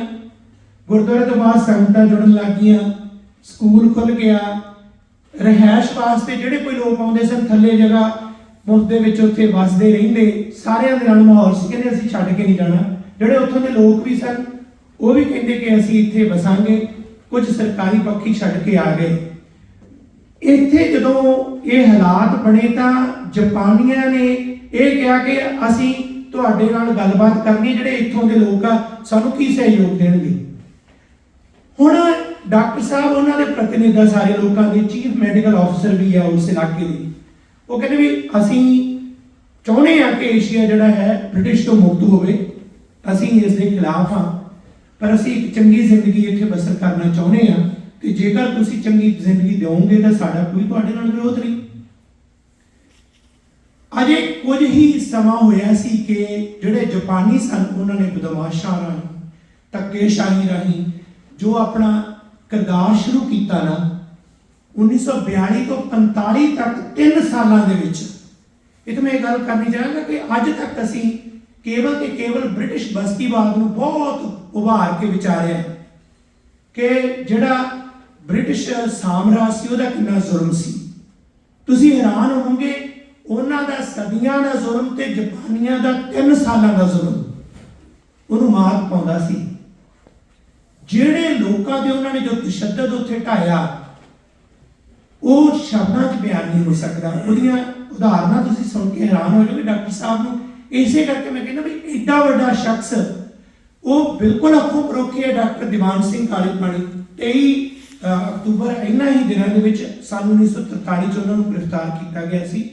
ਗੁਰਦੁਆਰੇ ਤੋਂ ਬਾਅਦ ਸੰਗਤਾਂ ਜੁੜਨ ਲੱਗੀਆਂ ਸਕੂਲ ਖੁੱਲ ਗਿਆ। ਰਹਿائش ਵਾਸਤੇ ਜਿਹੜੇ ਕੋਈ ਲੋਕ ਆਉਂਦੇ ਸਨ, ਥੱਲੇ ਜਗ੍ਹਾ ਮੁਫਤ ਦੇ ਵਿੱਚ ਉੱਥੇ ਵਸਦੇ ਰਹਿੰਦੇ, ਸਾਰਿਆਂ ਦੇ ਨਾਲ ਮਾਹੌਲ ਸੀ। ਕਹਿੰਦੇ ਅਸੀਂ ਛੱਡ ਕੇ ਨਹੀਂ ਜਾਣਾ। ਜਿਹੜੇ ਉੱਥੋਂ ਦੇ ਲੋਕ ਵੀ ਸਨ, ਉਹ ਵੀ ਕਹਿੰਦੇ ਕਿ ਅਸੀਂ ਇੱਥੇ ਵਸਾਂਗੇ, ਕੁਝ ਸਰਕਾਰੀ ਪੱਖੀ ਛੱਡ ਕੇ ਆ ਗਏ। ਇੱਥੇ ਜਦੋਂ ਇਹ ਹਾਲਾਤ ਬਣੇ ਤਾਂ ਜਾਪਾਨੀਆਂ ਨੇ ਇਹ ਕਿਹਾ ਕਿ ਅਸੀਂ ਤੁਹਾਡੇ ਨਾਲ ਗੱਲਬਾਤ ਕਰਨੀ, ਜਿਹੜੇ ਇੱਥੋਂ ਦੇ ਲੋਕ ਆ, ਸਾਨੂੰ ਕੀ ਸਹਿਯੋਗ ਦੇਣਗੇ? ਹੁਣ ਡਾਕਟਰ ਸਾਹਿਬ, ਉਹਨਾਂ ਦੇ ਪ੍ਰਤੀਨਿਧ ਸਾਰੇ ਲੋਕਾਂ ਦੇ, ਚੀਫ ਮੈਡੀਕਲ ਆਫੀਸਰ ਵੀ ਆ ਉਸ ਇਲਾਕੇ ਦੇ। ਉਹ ਕਹਿੰਦੇ ਵੀ ਅਸੀਂ ਚਾਹੁੰਦੇ ਆ ਕਿ ਏਸ਼ੀਆ ਜਿਹੜਾ ਹੈ ਬ੍ਰਿਟਿਸ਼ ਤੋਂ ਮੁਕਤ ਹੋਵੇ, ਅਸੀਂ ਇਸ ਦੇ ਖਿਲਾਫ ਹਾਂ। ਪਰ ਅਸੀਂ ਇੱਕ ਚੰਗੀ ਜ਼ਿੰਦਗੀ ਇੱਥੇ ਬਸਰ ਕਰਨਾ ਚਾਹੁੰਦੇ ਆ ਤੇ ਜੇਕਰ ਤੁਸੀਂ ਚੰਗੀ ਜ਼ਿੰਦਗੀ ਦਿਓਗੇ ਤਾਂ ਸਾਡਾ ਕੋਈ ਤੁਹਾਡੇ ਨਾਲ ਵਿਰੋਧ ਨਹੀਂ। ਅਜੇ ਕੁਝ ਹੀ ਸਮਾਂ ਹੋਇਆ ਸੀ ਕਿ ਜਿਹੜੇ ਜਾਪਾਨੀ ਸਨ ਉਹਨਾਂ ਨੇ ਬਦਮਾਸ਼ਾਂ ਰਾਹੀਂ, ਧੱਕੇਸ਼ਾਹੀ ਰਾਹੀਂ ਜੋ ਆਪਣਾ ਕਿਰਦਾਰ ਸ਼ੁਰੂ ਕੀਤਾ ਨਾ 1942 ਤੋਂ 45 ਤੱਕ 3 ਸਾਲਾਂ ਦੇ ਵਿੱਚ। ਇਹ ਮੈਂ ਇਹ ਗੱਲ ਕਰਨੀ ਚਾਹਾਂਗਾ ਕਿ ਅੱਜ ਤੱਕ ਅਸੀਂ ਕੇਵਲ ਤੇ ਕੇਵਲ ਬ੍ਰਿਟਿਸ਼ ਬਸਤੀਵਾਦ ਨੂੰ ਬਹੁਤ ਉਭਾਰ ਕੇ ਵਿਚਾਰਿਆ ਕਿ ਜਿਹੜਾ ਬ੍ਰਿਟਿਸ਼ ਸਾਮਰਾਜ ਸੀ, ਉਹਦਾ ਕਿੰਨਾ ਜ਼ੁਲਮ ਸੀ। ਤੁਸੀਂ ਹੈਰਾਨ ਹੋਵੋਗੇ, ਉਹਨਾਂ ਦਾ ਸਦੀਆਂ ਦਾ ਜ਼ੁਲਮ ਤੇ ਜਾਪਾਨੀਆਂ ਦਾ 3 ਸਾਲਾਂ ਦਾ ਜ਼ੁਲਮ। ਉਹਨੂੰ ਮਾਰ ਪਾਉਂਦਾ ਸੀ। ਜਿਹੜੇ ਲੋਕਾਂ ਦੇ ਉਹਨਾਂ ਨੇ ਜੋ ਤਸ਼ੱਦਦ ਉੱਥੇ ਢਾਇਆ ਉਹ ਸ਼ਬਦਾਂ 'ਚ ਬਿਆਨ ਨਹੀਂ ਹੋ ਸਕਦਾ। ਉਹਦੀਆਂ ਉਦਾਹਰਨਾਂ ਤੁਸੀਂ ਸੁਣ ਕੇ ਹੈਰਾਨ ਹੋ ਜਾਓਗੇ ਡਾਕਟਰ ਸਾਹਿਬ ਨੂੰ। ਇਸੇ ਕਰਕੇ ਮੈਂ ਕਹਿੰਦਾ ਵੀ ਐਡਾ ਵੱਡਾ ਸ਼ਖਸ, ਉਹ ਬਿਲਕੁਲ ਅੱਖੋਂ ਪਰੋਖੀ ਹੈ ਡਾਕਟਰ ਦੀਵਾਨ ਸਿੰਘ ਕਾਲੇ ਪਾਣੀ 23 ਅਕਤੂਬਰ ਇਹਨਾਂ ਹੀ ਦਿਨਾਂ ਦੇ ਵਿੱਚ ਸਾਲ 1943 ਚ ਉਹਨਾਂ ਨੂੰ ਗ੍ਰਿਫਤਾਰ ਕੀਤਾ ਗਿਆ ਸੀ।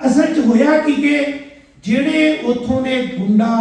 ਅਸਲ 'ਚ ਹੋਇਆ ਕਿ ਕਿ ਜਿਹੜੇ ਉੱਥੋਂ ਦੇ ਗੁੰਡਾ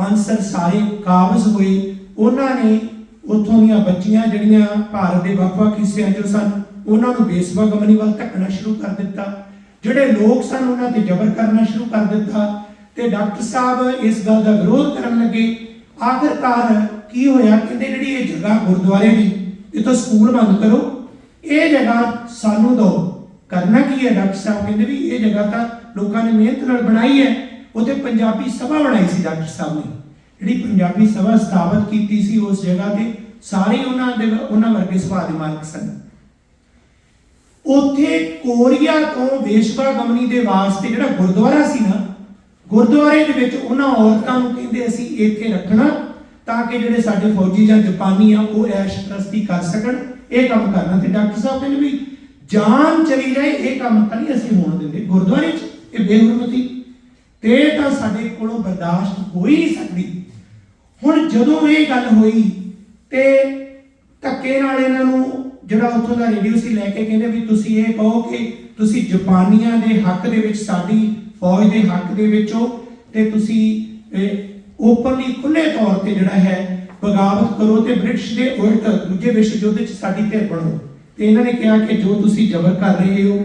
ਅਨਸਰ ਸਾਰੇ ਕਾਬਜ਼ ਹੋਏ, ਉਹਨਾਂ ਨੇ ਉੱਥੋਂ ਦੀਆਂ ਬੱਚੀਆਂ ਜਿਹੜੀਆਂ ਭਾਰਤ ਦੇ ਵੱਖ-ਵੱਖ ਹਿੱਸਿਆਂ 'ਚ ਸਨ, ਉਹਨਾਂ ਨੂੰ ਬੇਸਵਾ ਗਮਨੀ ਵੱਲ ਧੱਕਣਾ ਸ਼ੁਰੂ ਕਰ ਦਿੱਤਾ। ਜਿਹੜੇ ਲੋਕ ਸਨ, ਉਹਨਾਂ ਤੇ ਜ਼ਬਰ ਕਰਨਾ ਸ਼ੁਰੂ ਕਰ ਦਿੱਤਾ ਤੇ ਡਾਕਟਰ ਸਾਹਿਬ ਇਸ ਗੱਲ ਦਾ ਵਿਰੋਧ ਕਰਨ ਲੱਗੇ। ਆਖਰਕਾਰ ਕੀ ਹੋਇਆ? ਕਹਿੰਦੇ ਜਿਹੜੀ ਇਹ ਜਗ੍ਹਾ ਗੁਰਦੁਆਰੇ ਦੀ ਇਹ ਸਕੂਲ ਬੰਦ ਕਰੋ। ਇਹ ਜਗ੍ਹਾ ਸਾਨੂੰ ਦਿਓ ਕਰਨਾ ਕੀ ਹੈ? ਡਾਕਟਰ ਸਾਹਿਬ ਕਹਿੰਦੇ ਵੀ ਇਹ ਜਗ੍ਹਾ ਤਾਂ ਲੋਕਾਂ ਨੇ ਮਿਹਨਤ ਨਾਲ ਬਣਾਈ ਹੈ। ਉੱਥੇ ਪੰਜਾਬੀ ਸਭਾ ਬਣਾਈ ਸੀ ਡਾਕਟਰ ਸਾਹਿਬ ਨੇ। ਜਿਹੜੀ ਪੰਜਾਬੀ ਸਭਾ ਸਥਾਪਿਤ ਕੀਤੀ ਸੀ ਉਸ ਜਗ੍ਹਾ ਤੇ ਸਾਰੇ ਉਹਨਾਂ ਦੇ ਉਹਨਾਂ ਵਰਗੇ ਸੁਭਾਅ ਦੇ ਮਾਲਕ ਸਨ। ਉੱਥੇ ਕੋਰੀਆ ਤੋਂ ਵੇਸ਼ਵਾ ਗਮਨੀ ਦੇ ਵਾਸਤੇ ਜਿਹੜਾ ਗੁਰਦੁਆਰਾ ਸੀ ਨਾ, ਗੁਰਦੁਆਰੇ ਦੇ ਵਿੱਚ ਉਹਨਾਂ ਔਰਤਾਂ ਨੂੰ ਕਹਿੰਦੇ ਅਸੀਂ ਇੱਥੇ ਰੱਖਣਾ ਤਾਂ ਕਿ ਜਿਹੜੇ ਸਾਡੇ ਫੌਜੀ ਜਾਂ ਜਾਪਾਨੀ ਆ, ਉਹ ਐਸ਼ ਪ੍ਰਸਤੀ ਕਰ ਸਕਣ। ਇਹ ਕੰਮ ਕਰਨਾ ਤੇ ਡਾਕਟਰ ਸਾਹਿਬ ਕਹਿੰਦੇ ਵੀ ਜਾਨ ਚਲੀ ਜਾਏ, ਇਹ ਕੰਮ ਤਾਂ ਨਹੀਂ ਅਸੀਂ ਹੋਣ ਦਿੰਦੇ। ਗੁਰਦੁਆਰੇ 'ਚ ਇਹ ਬੇਹੁਰਮਤੀ। ਤੇ ਤਾਂ ਸਾਡੇ ਕੋਲੋਂ ਬਰਦਾਸ਼ਤ ਹੋ ਹੀ ਨਹੀਂ ਸਕਦੀ। ਹੁਣ ਜਦੋਂ ਇਹ ਗੱਲ ਹੋਈ ਤੇ ਧੱਕੇ ਨਾਲ ਇਹਨਾਂ ਨੂੰ ਜਿਹੜਾ ਉੱਥੋਂ ਦਾ ਰੇਡੀਓ ਸੀ ਲੈ ਕੇ ਕਹਿੰਦੇ ਵੀ ਤੁਸੀਂ ਇਹ ਕਹੋ ਕਿ ਤੁਸੀਂ ਜਾਪਾਨੀਆਂ ਦੇ ਹੱਕ ਦੇ ਵਿੱਚ, ਸਾਡੀ ਫੌਜ ਦੇ ਹੱਕ ਦੇ ਵਿੱਚ ਹੋ ਤੇ ਤੁਸੀਂ ਓਪਨਲੀ ਖੁੱਲੇ ਤੌਰ ਤੇ ਜਿਹੜਾ ਹੈ ਬਗਾਵਤ ਕਰੋ ਤੇ ਬ੍ਰਿਟਿਸ਼ ਦੇ ਉਲਟ ਦੂਜੇ ਵਿਸ਼ਵ ਯੁੱਧ 'ਚ ਸਾਡੀ ਧਿਰ ਬਣੋ। ਤੇ ਇਹਨਾਂ ਨੇ ਕਿਹਾ ਕਿ ਜੋ ਤੁਸੀਂ ਜ਼ਬਰ ਕਰ ਰਹੇ ਹੋ,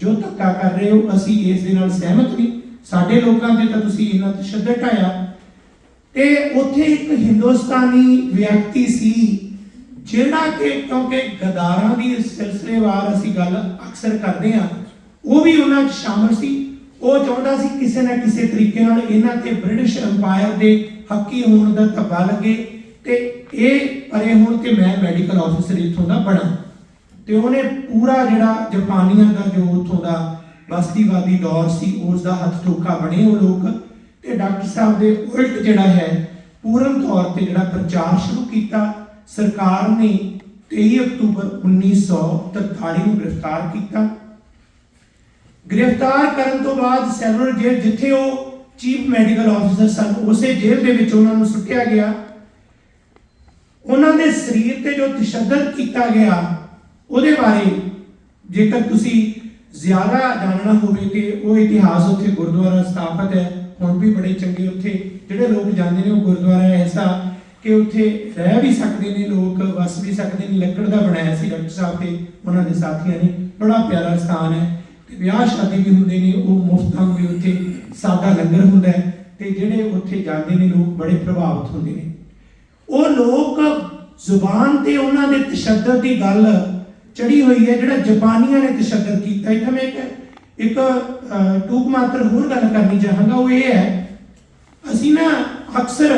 ਜੋ ਧੱਕਾ ਕਰ ਰਹੇ ਹੋ, ਅਸੀਂ ਇਸ ਦੇ ਨਾਲ ਸਹਿਮਤ ਨਹੀਂ। ਸਾਡੇ ਲੋਕਾਂ ਤੇ ਤਾਂ ਤੁਸੀਂ ਇਹਨਾਂ ਤਸ਼ੱਦਦ ਢਾਇਆ। ਤੇ ਉੱਥੇ ਇੱਕ ਹਿੰਦੁਸਤਾਨੀ ਵਿਅਕਤੀ ਸੀ ਜਿਹੜਾ ਕਿ ਕਿਉਂਕਿ ਗਦਾਰਾਂ ਦੀ ਸਿਲਸਿਲੇਵਾਰ ਅਸੀਂ ਗੱਲ ਅਕਸਰ ਕਰਦੇ ਹਾਂ, ਉਹ ਵੀ ਉਹਨਾਂ 'ਚ ਸ਼ਾਮਲ ਸੀ। ਉਹ ਚਾਹੁੰਦਾ ਸੀ ਕਿਸੇ ਨਾ ਕਿਸੇ ਤਰੀਕੇ ਨਾਲ ਇਹਨਾਂ ਤੇ ਬ੍ਰਿਟਿਸ਼ ਐਮਪਾਇਰ ਦੇ ਹੱਕੀ ਹੋਣ ਦਾ ਧੱਬਾ ਲੱਗੇ ਤੇ ਇਹ ਪਰੇ ਹੋਣ ਕਿ ਮੈਂ ਮੈਡੀਕਲ ਆਫੀਸਰ ਇੱਥੋਂ ਦਾ ਬਣਾ। ਤੇ ਉਹਨੇ ਪੂਰਾ ਜਿਹੜਾ ਜਾਪਾਨੀਆਂ ਦਾ ਜੋ ਉੱਥੋਂ ਦਾ ਬਸਤੀਵਾਦੀ ਦੌਰ ਸੀ, ਉਸ ਦਾ ਹੱਥ ਠੋਕਾ ਬਣੇ ਉਹ ਲੋਕ। ਤੇ ਡਾਕਟਰ ਸਾਹਿਬ ਦੇ ਉਲਟ ਜਿਹੜਾ ਹੈ, ਪੂਰਨ ਤੌਰ ਤੇ ਜਿਹੜਾ ਪ੍ਰਚਾਰ ਸ਼ੁਰੂ ਕੀਤਾ। ਸਰਕਾਰ ਨੇ 23 ਅਕਤੂਬਰ 1943 ਨੂੰ ਗ੍ਰਿਫਤਾਰ ਕੀਤਾ। ਗ੍ਰਿਫਤਾਰ ਕਰਨ ਤੋਂ ਬਾਅਦ ਸੈਲੂਲਰ ਜੇਲ੍ਹ ਜਿੱਥੇ ਉਹ ਚੀਫ ਮੈਡੀਕਲ ਆਫੀਸਰ ਸਨ, ਉਸੇ ਜੇਲ੍ਹ ਦੇ ਵਿੱਚ ਉਹਨਾਂ ਨੂੰ ਸੁੱਟਿਆ ਗਿਆ। ਉਹਨਾਂ ਦੇ ਸਰੀਰ ਤੇ ਜੋ ਤਸ਼ੱਦਦ ਕੀਤਾ ਗਿਆ, ਉਹਦੇ ਬਾਰੇ ਜੇਕਰ ਤੁਸੀਂ ਜ਼ਿਆਦਾ ਜਾਣਨਾ ਹੋਵੇ ਤੇ ਉਹ ਇਤਿਹਾਸ ਉੱਥੇ ਗੁਰਦੁਆਰਾ ਸਥਾਪਿਤ ਹੈ ਹੁਣ ਵੀ ਬੜੇ ਚੰਗੇ ਉੱਥੇ। ਜਿਹੜੇ ਲੋਕ ਜਾਂਦੇ ਨੇ ਉਹ ਗੁਰਦੁਆਰਾ ਐਸਾ ਕਿ ਉੱਥੇ ਰਹਿ ਵੀ ਸਕਦੇ ਨੇ ਲੋਕ, ਵਸ ਵੀ ਸਕਦੇ ਨੇ। ਲੱਕੜ ਦਾ ਬਣਾਇਆ ਸੀ ਡਾਕਟਰ ਸਾਹਿਬ ਤੇ ਉਹਨਾਂ ਦੇ ਸਾਥੀਆਂ ਨੇ। ਬੜਾ ਪਿਆਰਾ ਸਥਾਨ ਹੈ। ਤੇ ਵਿਆਹ ਸ਼ਾਦੀ ਵੀ ਹੁੰਦੇ ਨੇ, ਉਹ ਮੁਫਤਾਂ ਵੀ ਉੱਥੇ ਸਾਦਾ ਲੰਗਰ ਹੁੰਦਾ ਹੈ। ਤੇ ਜਿਹੜੇ ਉੱਥੇ ਜਾਂਦੇ ਨੇ, ਲੋਕ ਬੜੇ ਪ੍ਰਭਾਵਿਤ ਹੁੰਦੇ ਨੇ। ਉਹ ਲੋਕ ਜ਼ੁਬਾਨ ਤੇ ਉਹਨਾਂ ਦੇ ਤਸ਼ੱਦਦ ਦੀ ਗੱਲ ਚੜੀ ਹੋਈ ਹੈ। ਜਿਹੜਾ ਜਾਪਾਨੀਆਂ ਨੇ ਤਸ਼ੱਦਦ ਕੀਤਾ, ਇੱਥੇ ਮੈਂ ਇੱਕ ਇੱਕ ਟੂਕ ਮਾਤਰ ਹੋਰ ਗੱਲ ਕਰਨੀ ਚਾਹਾਂਗਾ, ਉਹ ਇਹ ਹੈ, ਅਸੀਂ ਨਾ ਅਕਸਰ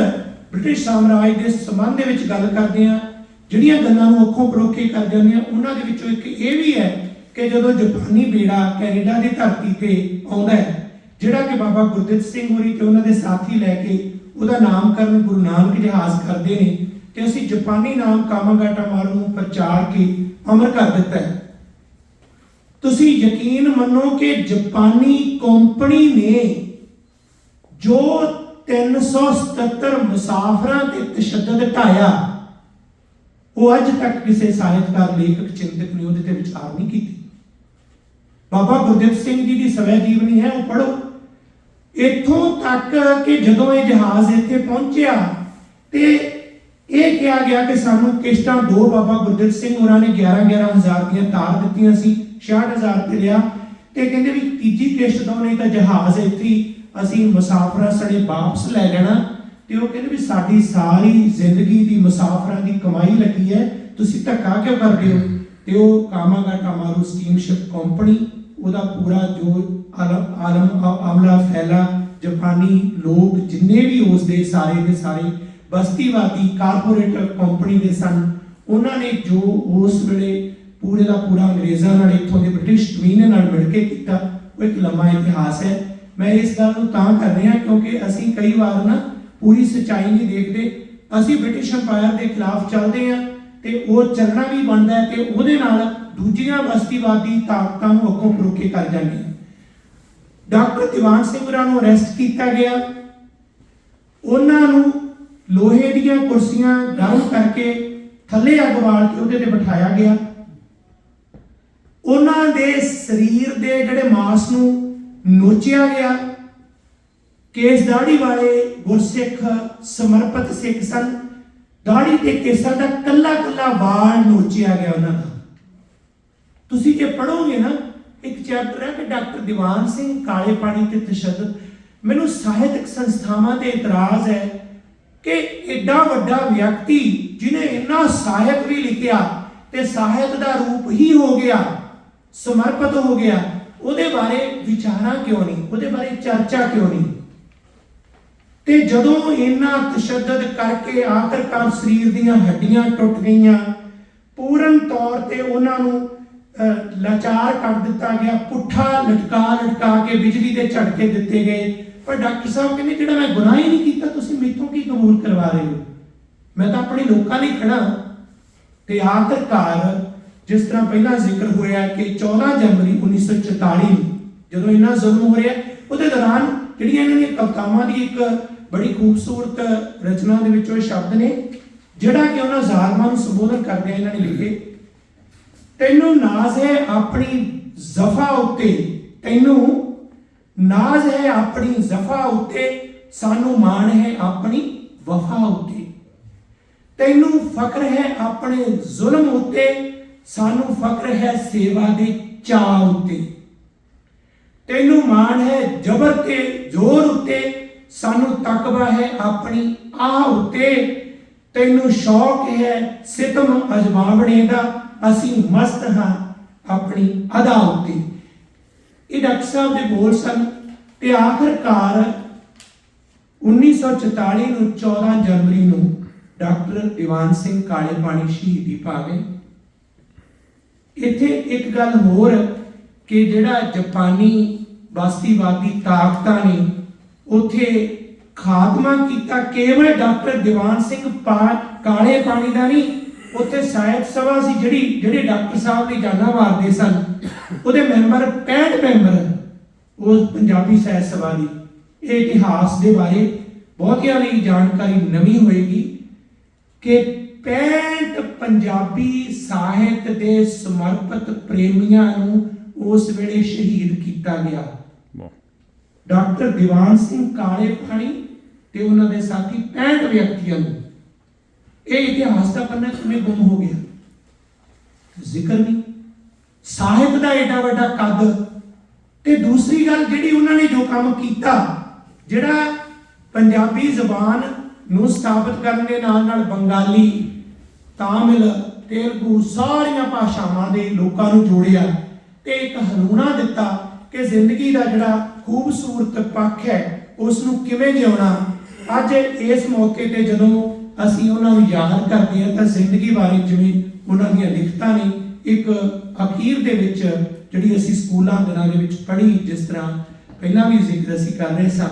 ਬ੍ਰਿਟਿਸ਼ ਸਾਮਰਾਜ ਦੇ ਸੰਬੰਧ ਦੇ ਵਿੱਚ ਗੱਲ ਕਰਦੇ ਆ ਜਿਹੜੀਆਂ ਗੱਲਾਂ ਨੂੰ ਅੱਖੋਂ ਪਰੋਖੇ ਕਰ ਜਾਂਦੇ ਆ ਉਹਨਾਂ ਦੇ ਵਿੱਚੋਂ ਇੱਕ ਇਹ ਵੀ ਹੈ ਕਿ ਜਦੋਂ ਜਾਪਾਨੀ ਬੇੜਾ ਕੈਨੇਡਾ ਦੀ ਧਰਤੀ ਤੇ ਆਉਂਦਾ ਹੈ, ਜਿਹੜਾ ਕਿ ਬਾਬਾ ਗੁਰਦਿੱਤ ਸਿੰਘ ਹੋਰੀ ਤੇ ਉਹਨਾਂ ਦੇ ਸਾਥੀ ਲੈ ਕੇ ਉਹਦਾ ਨਾਮਕਰਨ ਗੁਰੂ ਨਾਨਕ ਜਹਾਜ਼ ਕਰਦੇ ਨੇ, ਤੇ ਅਸੀਂ ਜਾਪਾਨੀ ਨਾਮ ਕਾਮਾਗਾਟਾ ਮਾਰੂ ਨੂੰ ਪ੍ਰਚਾਰ ਕੇ ਅਮਰ ਕਰ ਦਿੱਤਾ ਹੈ। ਤੁਸੀਂ ਯਕੀਨ ਮੰਨੋ ਕਿ ਜਾਪਾਨੀ ਕੰਪਨੀ ਨੇ ਜੋ 377 ਮੁਸਾਫਰਾਂ ਤੇ ਤਸ਼ੱਦਦ ਢਾਇਆ, ਉਹ ਅੱਜ ਤੱਕ ਕਿਸੇ ਸਾਹਿਤਕਾਰ, ਲੇਖਕ, ਚਿੰਤਕ ਨੇ ਉਹਦੇ ਤੇ ਵਿਚਾਰ ਨਹੀਂ ਕੀਤੀ। ਬਾਬਾ ਗੁਰਦਿੱਤ ਸਿੰਘ ਜੀ ਦੀ ਸਵੈ ਜੀਵਨੀ ਹੈ, ਉਹ ਪੜੋ ਇੱਥੋਂ ਤੱਕ ਕਿ ਜਦੋਂ ਇਹ ਜਹਾਜ਼ ਇੱਥੇ ਪਹੁੰਚਿਆ ਤੇ ਇਹ ਕਿਹਾ ਗਿਆ ਕਿ ਸਾਨੂੰ ਕਿਸ਼ਤਾਂ ਦੋ ਬਾਬਾ ਗੁਰਦਿੱਤ ਸਿੰਘ ਹੋਰਾਂ ਨੇ 11 11000 ਦੀਆਂ ਤਾਰ ਦਿੱਤੀਆਂ ਸੀ 66000 ਤੇ ਲਿਆ। ਤੇ ਕਹਿੰਦੇ ਵੀ ਤੀਜੀ ਕਿਸ਼ਤ ਦੋ ਨਹੀਂ ਤਾਂ ਜਹਾਜ਼ ਇੱਥੇ ਅਸੀਂ ਮੁਸਾਫਰਾਂ ਸੜੇ ਵਾਪਸ ਲੈ ਲੈਣਾ। ਤੇ ਉਹ ਕਹਿੰਦੇ ਵੀ ਸਾਡੀ ਸਾਰੀ ਜ਼ਿੰਦਗੀ ਦੀ ਮੁਸਾਫਰਾਂ ਦੀ ਕਮਾਈ ਲੱਗੀ ਹੈ। ਤੁਸੀਂ ਧੱਕਾ ਕਿਉਂ ਕਰਦੇ ਹੋ? ਤੇ ਉਹ ਕਾਮਾਗਾਟਾ ਮਾਰੂ ਸਟੀਮਸ਼ਿਪ ਕੰਪਨੀ ਉਹਦਾ ਪੂਰਾ ਜੋ ਆਲਮ ਆਲਮ ਆਮਲਾ ਫੈਲਾ, ਜਾਪਾਨੀ ਲੋਕ ਜਿੰਨੇ ਵੀ ਉਸ ਦੇ ਸਾਰੇ ਦੇ ਸਾਰੇ ਬਸਤੀਵਾਦੀ ਕਾਰਪੋਰੇਟ ਕੰਪਨੀ ਦੇ ਸਨ। ਉਹਨਾਂ ਨੇ ਜੋ ਉਸ ਵੇਲੇ ਪੂਰੇ ਦਾ ਪੂਰਾ ਅੰਗਰੇਜ਼ਾਂ ਨਾਲ ਇੱਥੋਂ ਦੇ ਬ੍ਰਿਟਿਸ਼ ਜ਼ਮੀਨ ਨਾਲ ਮਿਲ ਕੇ ਕੀਤਾ, ਉਹ ਇੱਕ ਲੰਮਾ ਇਤਿਹਾਸ ਹੈ। ਮੈਂ ਇਸ ਗੱਲ ਨੂੰ ਤਾਂ ਕਰ ਰਿਹਾ ਕਿਉਂਕਿ ਅਸੀਂ ਕਈ ਵਾਰ ਨਾ ਪੂਰੀ ਸੱਚਾਈ ਨਹੀਂ ਦੇਖਦੇ। ਅਸੀਂ ਬ੍ਰਿਟਿਸ਼ ਅੰਪਾਇਰ ਦੇ ਖਿਲਾਫ ਚੱਲਦੇ ਹਾਂ ਤੇ ਉਹ ਚੱਲਣਾ ਵੀ ਬਣਦਾ ਹੈ ਤੇ ਉਹਦੇ ਨਾਲ ਦੂਜੀਆਂ ਬਸਤੀਵਾਦੀ ਤਾਕਤਾਂ ਨੂੰ ਅੱਖੋਂ ਪਰੋਕੇ ਕਰ ਜਾਂਦੇ ਡਾਕਟਰ ਦੀਵਾਨ ਸਿੰਘ ਹੋਰਾਂ ਨੂੰ ਅਰੈਸਟ ਕੀਤਾ ਗਿਆ। ਉਹਨਾਂ ਨੂੰ ਲੋਹੇ ਦੀਆਂ ਕੁਰਸੀਆਂ ਗਰਮ ਕਰਕੇ ਥੱਲੇ ਅੱਗ ਬਾਲ ਕੇ ਉਹਦੇ ਤੇ ਬਿਠਾਇਆ ਗਿਆ। ਉਹਨਾਂ ਦੇ ਸਰੀਰ ਦੇ ਜਿਹੜੇ ਮਾਸ ਨੂੰ ਨੋਚਿਆ ਗਿਆ। ਕੇਸ ਦਾੜੀ ਵਾਲੇ ਗੁਰਸਿੱਖ ਸਮਰਪਿਤ ਸਿੱਖ ਸਨ। ਦਾੜੀ ਤੇ ਕੇਸਾਂ ਦਾ ਕੱਲਾ ਕੱਲਾ ਵਾਲ ਨੋਚਿਆ ਗਿਆ ਉਹਨਾਂ ਦਾ। ਤੁਸੀਂ ਜੇ ਪੜੋਗੇ ਨਾ, ਇੱਕ ਚੈਪਟਰ ਹੈ ਕਿ ਡਾਕਟਰ ਦੀਵਾਨ ਸਿੰਘ ਕਾਲੇ ਪਾਣੀ ਤੇ ਤਸ਼ੱਦਦ। ਮੈਨੂੰ ਸਾਹਿਤਕ ਸੰਸਥਾਵਾਂ ਤੇ ਇਤਰਾਜ਼ ਹੈ ਕਿ ਐਡਾ ਵੱਡਾ ਵਿਅਕਤੀ ਜਿਨੇ ਇੰਨਾ ਸਾਹਿਤ ਵੀ ਲਿਖਿਆ ਤੇ ਸਾਹਿਤ ਦਾ ਰੂਪ ਹੀ ਹੋ ਗਿਆ ਸਮਰਪਿਤ ਹੋ ਗਿਆ ਉਹਦੇ ਬਾਰੇ ਵਿਚਾਰਾਂ ਕਿਉਂ ਨਹੀਂ? ਉਹਦੇ ਬਾਰੇ ਚਰਚਾ ਕਿਉਂ ਨਹੀਂ? ਤੇ ਜਦੋਂ ਇੰਨਾ ਤਸ਼ੱਦਦ ਕਰਕੇ ਆਖਰਕਾਰ ਸਰੀਰ ਦੀਆਂ ਹੱਡੀਆਂ ਟੁੱਟ ਗਈਆਂ ਪੂਰਨ ਤੌਰ ਤੇ ਉਹਨਾਂ ਨੂੰ ਅਹ, ਲਾਚਾਰ ਕਰ ਦਿੱਤਾ ਗਿਆ ਪੁੱਠਾ ਲਟਕਾ ਲਟਕਾ ਕੇ ਬਿਜਲੀ ਦੇ ਝਟਕੇ ਦਿੱਤੇ ਗਏ। ਪਰ ਡਾਕਟਰ ਸਾਹਿਬ ਕਹਿੰਦੇ ਜਿਹੜਾ ਮੈਂ ਗੁਨਾਹ ਹੀ ਨਹੀਂ ਕੀਤਾ, ਤੁਸੀਂ ਮੈਥੋਂ ਕੀ ਕਬੂਲ ਕਰਵਾ ਰਹੇ ਹੋ? ਮੈਂ ਤਾਂ ਆਪਣੇ ਲੋਕਾਂ ਲਈ ਖੜਾ ਤੇ ਆਖਰਕਾਰ ਜਿਸ ਤਰ੍ਹਾਂ ਪਹਿਲਾਂ ਜ਼ਿਕਰ ਹੋਇਆ ਕਿ 14 ਜਨਵਰੀ 1944 ਨੂੰ ਜਦੋਂ ਇਹਨਾਂ ਜ਼ੁਲਮ ਹੋ ਰਿਹਾ, ਉਹਦੇ ਦੌਰਾਨ ਜਿਹੜੀਆਂ ਇਹਨਾਂ ਦੀਆਂ ਕਵਿਤਾਵਾਂ ਦੀ ਇੱਕ ਬੜੀ ਖੂਬਸੂਰਤ ਰਚਨਾ ਦੇ ਵਿੱਚ ਉਹ ਸ਼ਬਦ ਨੇ, ਜਿਹੜਾ ਕਿ ਉਹਨਾਂ ਜ਼ਾਲਮਾਂ ਨੂੰ ਸੰਬੋਧਨ ਕਰਦੇ ਇਹਨਾਂ ਨੇ ਲਿਖੇ, ਤੈਨੂੰ ਨਾਜ਼ ਹੈ ਆਪਣੀ ਜ਼ਫਾ ਉੱਤੇ, ਤੈਨੂੰ ਨਾਜ਼ ਹੈ ਆਪਣੀ ਜ਼ਫਾ ਉੱਤੇ, ਸਾਨੂੰ ਮਾਣ ਹੈ ਆਪਣੀ ਵਫਾ ਉੱਤੇ। ਤੈਨੂੰ ਫਖਰ ਹੈ ਆਪਣੇ ਜ਼ੁਲਮ ਉੱਤੇ, ਸਾਨੂੰ ਫਖਰ ਹੈ ਸੇਵਾ ਦੇ ਚਾਅ ਉੱਤੇ। ਤੈਨੂੰ ਮਾਣ ਹੈ ਜ਼ਬਰ ਤੇ ਜ਼ੋਰ ਉਤੇ, ਸਾਨੂੰ ਤਕਵਾ ਹੈ ਆਪਣੀ ਆਹ ਉਤੇ। ਤੈਨੂੰ ਸ਼ੌਕ ਹੈ ਸਿਤਮ ਅਜਮਾਵਣੇ ਦਾ, ਅਸੀਂ ਮਸਤ ਹਾਂ ਆਪਣੀ ਅਦਾ ਉਤੇ। ਇਹ ਡਾਕਟਰ ਸਾਹਿਬ ਦੇ ਬੋਲ ਸਨ ਤੇ ਆਖਰਕਾਰ 1944 ਨੂੰ 14 ਜਨਵਰੀ ਨੂੰ ਡਾਕਟਰ ਦੀਵਾਨ ਸਿੰਘ ਕਾਲੇ ਪਾਣੀ ਸ਼ਹੀਦੀ ਪਾ ਗਏ ਇੱਥੇ ਇੱਕ ਗੱਲ ਹੋਰ ਕਿ ਜਿਹੜਾ ਜਾਪਾਨੀ ਬਸਤੀਵਾਦੀ ਤਾਕਤਾਂ ਨੇ ਉਥੇ ਖਾਤਮਾ ਕੀਤਾ, ਕੇਵਲ ਡਾਕਟਰ ਦੀਵਾਨ ਸਿੰਘ ਕਾਲੇ ਪਾਣੀ ਦਾ ਨਹੀਂ ਉਥੇ ਸਾਹਿਤ ਸਭਾ ਸੀ ਜਿਹੜੀ ਜਿਹੜੇ ਡਾਕਟਰ ਸਾਹਿਬ ਦੀ ਜਾਨਾਂ ਮਾਰਦੇ ਸਨ। ਉਹਦੇ ਮੈਂਬਰ 65 ਮੈਂਬਰ ਉਸ ਪੰਜਾਬੀ ਸਾਹਿਤ ਸਭਾ ਦੀ। ਇਹ ਇਤਿਹਾਸ ਦੇ ਬਾਰੇ ਬਹੁਤਿਆਂ ਲਈ ਜਾਣਕਾਰੀ ਨਵੀਂ ਹੋਏਗੀ ਕਿ 65 ਪੰਜਾਬੀ ਸਾਹਿਤ ਦੇ ਸਮਰਪਿਤ ਪ੍ਰੇਮੀਆਂ ਨੂੰ ਉਸ ਵੇਲੇ ਸ਼ਹੀਦ ਕੀਤਾ ਗਿਆ। ਡਾਕਟਰ ਦੀਵਾਨ ਸਿੰਘ ਕਾਲੇ ਪਾਣੀ ਤੇ ਉਹਨਾਂ ਦੇ ਸਾਥੀ 65 ਵਿਅਕਤੀਆਂ ਨੂੰ ਇਹ ਇਤਿਹਾਸ ਦਾ ਪੰਨਾ ਕਿਵੇਂ ਗੁੰਮ ਹੋ ਗਿਆ? ਜ਼ਿਕਰ ਨਹੀਂ। ਸਾਹਿਤ ਦਾ ਏਡਾ ਵੱਡਾ ਕੱਦ ਤੇ ਦੂਸਰੀ ਗੱਲ ਜਿਹੜੀ ਉਹਨਾਂ ਨੇ ਜੋ ਕੰਮ ਕੀਤਾ, ਜਿਹੜਾ ਪੰਜਾਬੀ ਜ਼ਬਾਨ ਨੂੰ ਸਥਾਪਿਤ ਕਰਨ ਦੇ ਨਾਲ ਨਾਲ ਬੰਗਾਲੀ, ਤਾਮਿਲ, ਤੇਲਗੂ ਸਾਰੀਆਂ ਭਾਸ਼ਾਵਾਂ ਦੇ ਲੋਕਾਂ ਨੂੰ ਜੋੜਿਆ ਤੇ ਇੱਕ ਹਨੂਣਾ ਦਿੱਤਾ ਕਿ ਜ਼ਿੰਦਗੀ ਦਾ ਜਿਹੜਾ ਖੂਬਸੂਰਤ ਪੱਖ ਹੈ ਉਸ ਨੂੰ ਕਿਵੇਂ ਜਿਉਣਾ। ਅੱਜ ਇਸ ਮੌਕੇ ਤੇ ਜਦੋਂ ਅਸੀਂ ਉਹਨਾਂ ਨੂੰ ਯਾਦ ਕਰਦੇ ਹਾਂ ਤਾਂ ਜ਼ਿੰਦਗੀ ਬਾਰੇ ਜਿਵੇਂ ਉਹਨਾਂ ਦੀਆਂ ਲਿਖਤਾਂ ਨੇ, ਇੱਕ ਅਖੀਰ ਦੇ ਵਿੱਚ ਜਿਹੜੀ ਅਸੀਂ ਸਕੂਲਾਂ ਦਿਨਾਂ ਦੇ ਵਿੱਚ ਪੜ੍ਹੀ, ਜਿਸ ਤਰ੍ਹਾਂ ਪਹਿਲਾਂ ਵੀ ਜ਼ਿਕਰ ਅਸੀਂ ਕਰ ਰਹੇ ਸਾਂ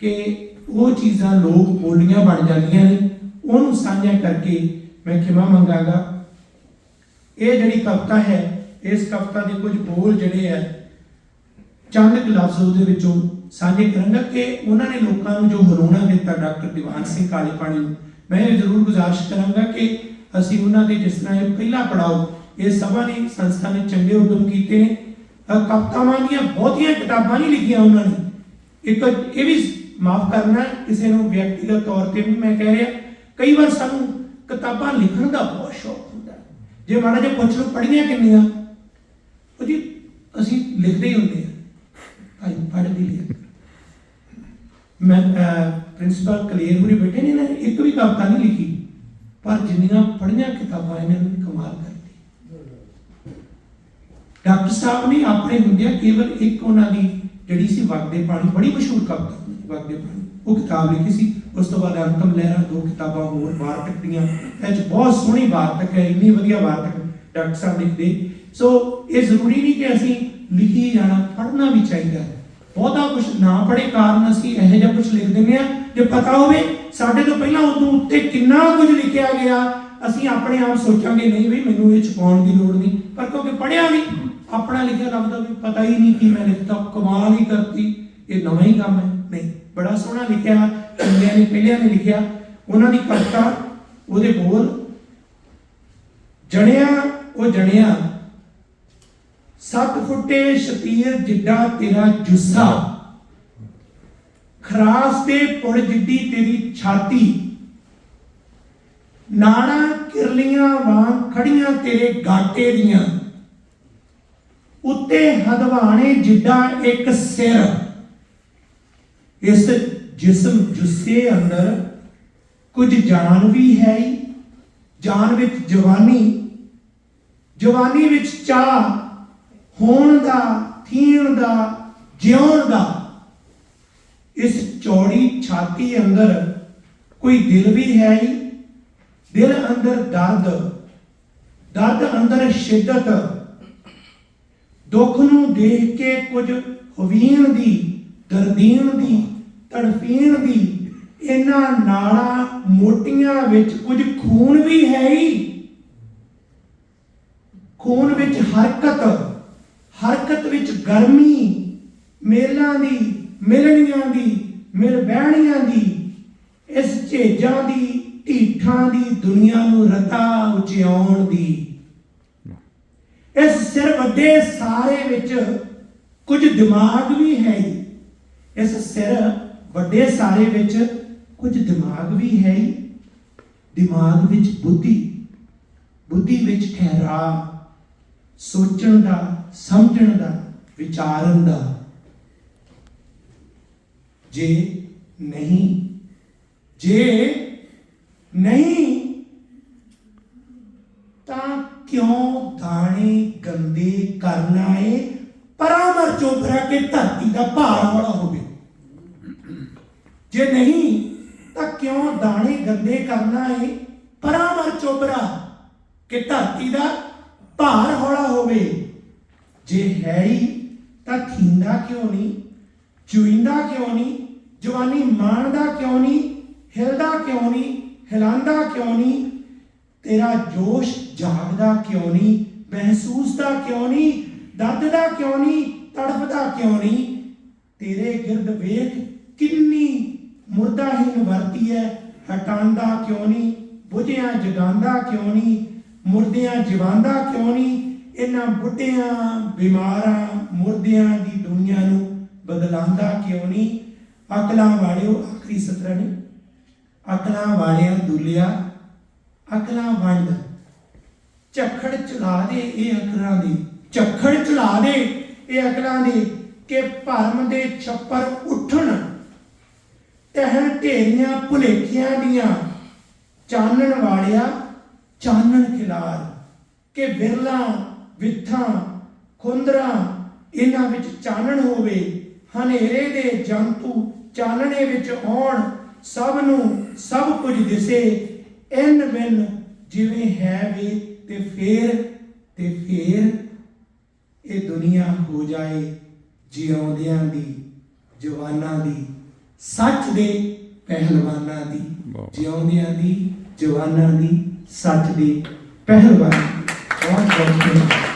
ਕਿ ਉਹ ਚੀਜ਼ਾਂ ਲੋਕ ਬੋਲੀਆਂ ਬਣ ਜਾਂਦੀਆਂ ਨੇ, ਉਹਨੂੰ ਸਾਂਝਾ ਕਰਕੇ ਮੈਂ ਖਿਮਾ ਮੰਗਾਗਾ। ਇਹ ਜਿਹੜੀ ਕਵਿਤਾ ਹੈ, ਇਸ ਕਵਿਤਾ ਦੇ ਕੁਝ ਬੋਲ ਜਿਹੜੇ ਆ, ਚੰਦ ਕੁ ਲਫ਼ਜ਼ ਉਹਦੇ ਵਿੱਚੋਂ ਸਾਂਝੇ ਕਰਾਂਗਾ ਕਿ ਉਹਨਾਂ ਨੇ ਲੋਕਾਂ ਨੂੰ ਜੋ ਹਰੋਣਾ ਦਿੱਤਾ, ਡਾਕਟਰ ਦੀਵਾਨ ਸਿੰਘ ਕਾਲੇ ਪਾਣੀ ਨੂੰ ਮੈਂ ਇਹ ਜ਼ਰੂਰ ਗੁਜ਼ਾਰਿਸ਼ ਕਰਾਂਗਾ ਕਿ ਅਸੀਂ ਉਹਨਾਂ ਦੇ ਜਿਸ ਤਰ੍ਹਾਂ ਇਹ ਪਹਿਲਾ ਪੜਾਓ, ਇਹ ਸਭਾ ਨੇ, ਸੰਸਥਾ ਨੇ ਚੰਗੇ ਉਦਮ ਕੀਤੇ ਨੇ। ਅਹ ਕਵਿਤਾਵਾਂ ਦੀਆਂ ਬਹੁਤੀਆਂ ਕਿਤਾਬਾਂ ਨਹੀਂ ਲਿਖੀਆਂ ਉਹਨਾਂ ਨੇ। ਇੱਕ ਇਹ ਵੀ ਮਾਫ ਕਰਨਾ, ਕਿਸੇ ਨੂੰ ਵਿਅਕਤੀਗਤ ਤੌਰ ਤੇ ਵੀ ਮੈਂ ਕਹਿ ਰਿਹਾ, ਕਈ ਵਾਰ ਸਾਨੂੰ ਕਿਤਾਬਾਂ ਲਿਖਣ ਦਾ ਬਹੁਤ ਸ਼ੌਕ ਹੁੰਦਾ ਜੇ ਮਾੜਾ ਜਿਹਾ ਪੁੱਛ ਲਓ, ਪੜ੍ਹੀਆਂ ਕਿੰਨੀਆਂ? ਉਹ ਜੀ, ਅਸੀਂ ਲਿਖਦੇ ਹੀ ਹੁੰਦੇ ਆ ਭਾਈ, ਪੜ੍ਹ ਵੀ ਲਿਆ। ਮੈਂ ਪ੍ਰਿੰਸੀਪਲ ਕਲੀਅਰ ਹੋਰੀ ਬੈਠੇ ਨੇ ਨਾ ਇੱਕ ਵੀ ਕਵਿਤਾ ਨਹੀਂ ਲਿਖੀ। ਪਰ ਜਿੰਨੀਆਂ ਪੜ੍ਹੀਆਂ ਕਿਤਾਬਾਂ ਇਹਨਾਂ ਨੇ ਕਮਾਲ ਕਰਤੀ ਡਾਕਟਰ ਸਾਹਿਬ ਨੇ ਆਪਣੇ ਹੁੰਦਿਆਂ ਕੇਵਲ ਇੱਕ ਉਹਨਾਂ ਦੀ ਜਿਹੜੀ ਸੀ ਵਗਦੇ ਪਾਣੀ ਬੜੀ ਮਸ਼ਹੂਰ ਕਵਿਤਾ ਵਗਦੇ ਪਾਣੀ ਉਹ ਕਿਤਾਬ ਲਿਖੀ ਸੀ। ਉਸ ਤੋਂ ਬਾਅਦ ਅੰਤਮ ਲਹਿਰਾਂ ਦੋ ਕਿਤਾਬਾਂ ਹੋਰ ਵਾਰਤਕ ਦੀਆਂ। ਇਹ 'ਚ ਬਹੁਤ ਸੋਹਣੀ ਵਾਰਤਕ ਹੈ, ਇੰਨੀ ਵਧੀਆ ਵਾਰਤਕ ਡਾਕਟਰ ਸਾਹਿਬ ਲਿਖਦੇ। ਸੋ ਇਹ ਜ਼ਰੂਰੀ ਨਹੀਂ ਕਿ ਅਸੀਂ ਲਿਖੀ ਜਾਣਾ, ਪੜ੍ਹਨਾ ਵੀ ਚਾਹੀਦਾ ਹੈ। ਬਹੁਤਾ ਕੁਝ ਨਾ ਪੜ੍ਹੇ ਕਾਰਨ ਅਸੀਂ ਇਹੋ ਜਿਹਾ ਕੁਝ ਲਿਖ ਦਿੰਦੇ ਆ ਜੇ ਪਤਾ ਹੋਵੇ, ਸਾਡੇ ਤੋਂ ਪਹਿਲਾਂ ਉਦੋਂ ਉੱਤੇ ਕਿੰਨਾ ਕੁਝ ਲਿਖਿਆ ਗਿਆ, ਅਸੀਂ ਆਪਣੇ ਆਪ ਸੋਚਾਂਗੇ, ਨਹੀਂ ਵੀ ਮੈਨੂੰ ਇਹ ਛਪਾਉਣ ਦੀ ਲੋੜ ਨਹੀਂ। ਪਰ ਕਿਉਂਕਿ ਪੜ੍ਹਿਆ ਨਹੀਂ, ਆਪਣਾ ਲਿਖਿਆ ਲੱਗਦਾ ਵੀ ਪਤਾ ਹੀ ਨਹੀਂ ਕਿ ਮੈਂ ਲਿਖਤਾ, ਕਮਾਲ ਹੀ ਕਰਤੀ, ਇਹ ਨਵਾਂ ਹੀ ਕੰਮ ਹੈ। ਨਹੀਂ, ਬੜਾ ਸੋਹਣਾ ਲਿਖਿਆ, ਚੰਗਿਆਂ ਨੇ, ਪਹਿਲਿਆਂ ਨੇ ਲਿਖਿਆ। ਉਹਨਾਂ ਦੀ ਕਵਿਤਾ, ਉਹਦੇ ਬੋਲ, ਜਣਿਆ, ਉਹ ਜਣਿਆ, ਸੱਤ ਫੁੱਟੇ ਸ਼ਤੀਰ ਜਿੱਡਾ ਤੇਰਾ ਜੁੱਸਾ। ਖਰਾਸ ਤੇ ਪੁੜ ਜਿੱਡੀ ਤੇਰੀ ਛਾਤੀ। ਨਾੜਾ ਕਿਰਲੀਆਂ ਵਾਂਗ ਖੜੀਆਂ ਤੇਰੇ ਗਾਟੇ ਦੀਆਂ। ਉੱਤੇ ਹਦਵਾਣੇ ਜਿੱਡਾ ਇੱਕ ਸਿਰ। ਇਸ ਜਿਸਮ ਜੁੱਸੇ ਅੰਦਰ ਕੁਝ ਜਾਨ ਵੀ ਹੈ ਹੀ। ਜਾਨ ਵਿੱਚ ਜਵਾਨੀ। ਜਵਾਨੀ ਵਿੱਚ ਚਾਹ। ਹੋਣ ਦਾ, ਥੀਣ ਦਾ, ਜਿਉਣ ਦਾ। ਇਸ ਚੌੜੀ ਛਾਤੀ ਅੰਦਰ ਕੋਈ ਦਿਲ ਵੀ ਹੈ ਹੀ? ਦਿਲ ਅੰਦਰ ਦਰਦ ਦਰਦ ਅੰਦਰ ਸ਼ਿੱਦਤ, ਦੁੱਖ ਨੂੰ ਦੇਖ ਕੇ ਕੁਝ ਹਵੀਨ ਦੀ, ਦਰਦੀਨ ਦੀ, ਤੜਫੀਨ ਦੀ, ਇਹਨਾਂ ਨਾੜਾਂ ਮੋਟੀਆਂ ਵਿੱਚ ਕੁਝ ਖੂਨ ਵੀ ਹੈ ਹੀ? ਖੂਨ ਵਿੱਚ ਹਰਕਤ ਹਰਕਤ ਵਿੱਚ ਗਰਮੀ, ਮੇਲਾਂ ਦੀ ਮਿਲਣੀਆਂ ਦੀ, ਮਿਲ ਬਹਿਣੀਆਂ ਦੀ, ਇਸ ਝੇਜਾਂ ਦੀ, ਢੀਠਾਂ ਦੀ ਦੁਨੀਆ ਨੂੰ ਰਤਾ ਉਚਿਆਉਣ ਦੀ। ਇਸ ਸਿਰ ਵੱਡੇ ਸਾਰੇ ਵਿੱਚ ਕੁਝ ਦਿਮਾਗ ਵੀ ਹੈ ਇਸ ਸਿਰ ਵੱਡੇ ਸਾਰੇ ਵਿੱਚ ਕੁਝ ਦਿਮਾਗ ਵੀ ਹੈ ਹੀ। ਦਿਮਾਗ ਵਿੱਚ ਬੁੱਧੀ ਬੁੱਧੀ ਵਿੱਚ ਠਹਿਰਾ, ਸੋਚਣ ਦਾ, ਸਮਝਣ ਦਾ, ਵਿਚਾਰਨ ਦਾ। ਜੇ ਨਹੀਂ ਜੇ ਨਹੀਂ, ਤਾਂ ਕਿਉਂ ਦਾਣੇ ਗੰਦੇ ਕਰਨਾ ਏ ਪਰਾਮਰ ਚੋਬਰਾ ਕੇ ਧਰਤੀ ਦਾ ਭਾਰ ਵਾਲਾ ਹੋਵੇ। ਜੇ ਨਹੀਂ, ਤਾਂ ਕਿਉਂ ਦਾਣੇ ਗੰਦੇ ਕਰਨਾ ਏ ਪਰਾਮਰ ਚੋਬਰਾ ਕਿ ਧਰਤੀ ਦਾ ਭਾਰ ਹੌਲਾ ਹੋਵੇ। ਜੇ ਹੈ ਹੀ, ਤਾਂ ਥੀਂਦਾ ਕਿਉਂ ਨਹੀਂ? ਚੁਇੰਦਾ ਕਿਉਂ ਨਹੀਂ ਜਵਾਨੀ ਮਾਣਦਾ ਕਿਉਂ ਨਹੀਂ ਹਿਲਦਾ ਕਿਉਂ ਨਹੀਂ ਹਿਲਾਂਦਾ ਕਿਉਂ ਨਹੀਂ ਤੇਰਾ ਜੋਸ਼ ਜਾਗਦਾ ਕਿਉਂ ਨਹੀਂ ਮਹਿਸੂਸ ਦਾ ਕਿਉਂ ਨਹੀਂ ਦਰਦਦਾ ਕਿਉਂ ਨਹੀਂ ਤੜਫਦਾ ਕਿਉਂ ਨਹੀਂ ਤੇਰੇ ਗਿਰਦ ਵੇਖ ਕਿੰਨੀ ਮੁਰਦਾਹੀਨ ਵਰਤੀ ਹੈ ਹਟਾਂਦਾ ਕਿਉਂ ਨਹੀਂ ਬੁਝਿਆਂ ਜਗਾਂਦਾ ਕਿਉਂ ਨਹੀਂ ਮੁਰਦਿਆਂ ਜਿਵਾਂਦਾ ਕਿਉਂ ਨਹੀਂ ਇਹਨਾਂ ਬੁੱਢਿਆਂ ਬਿਮਾਰਾਂ ਮੁਰਦਿਆਂ ਦੀ ਦੁਨੀਆ ਨੂੰ ਬਦਲਾਉਂਦਾ ਕਿਉਂ ਨਹੀਂ? ਅਕਲਾਂ ਵਾਲਿਓ ਆਖਰੀ ਸਤਰਾ ਨੇ। ਅਕਲਾਂ ਵਾਲਿਆਂ ਦੁਲਿਆ, ਅਕਲਾਂ ਵੰਡ। ਝੱਖੜ ਚਲਾ ਦੇ ਇਹ ਅਕਲਾਂ ਦੀ, ਝੱਖੜ ਚਲਾ ਦੇ ਇਹ ਅਕਲਾਂ ਦੀ ਕਿ ਭਰਮ ਦੇ ਛੱਪਰ ਉੱਠਣ। ਤਹਿ ਢੇਰੀਆਂ ਭੁਲੇਖੀਆਂ ਦੀਆਂ, ਚਾਨਣ ਵਾਲਿਆ ਚਾਨਣ ਖਿਲਾਰ। ਕਿ ਵਿਰਲਾ, ਵਿਥਾਂ, ਖੁੰਦਰਾ, ਇਹਨਾਂ ਵਿੱਚ ਚਾਨਣ ਹੋਵੇ ਹਨੇਰੇ ਦੇ ਜੰਤੂ ਚਾਨਣੇ ਵਿੱਚ ਆਉਣ ਸਭ ਨੂੰ ਸਭ ਕੁਝ ਦਿਸੇ ਇਨ ਬਿਨ ਜਿਵੇਂ ਹੈ ਵੇ ਤੇ ਫੇਰ ਤੇ ਫੇਰ ਇਹ ਦੁਨੀਆ ਹੋ ਜਾਏ ਜਿਉਂਦਿਆਂ ਦੀ ਜਵਾਨਾਂ ਦੀ ਸੱਚ ਦੇ ਪਹਿਲਵਾਨਾਂ ਦੀ। ਜਿਉਂਦਿਆਂ ਦੀ ਜਵਾਨਾਂ ਦੀ ਸੱਚ ਦੇ ਪਹਿਲਵਾਨਾਂ ਬਹੁਤ ਬਹੁਤ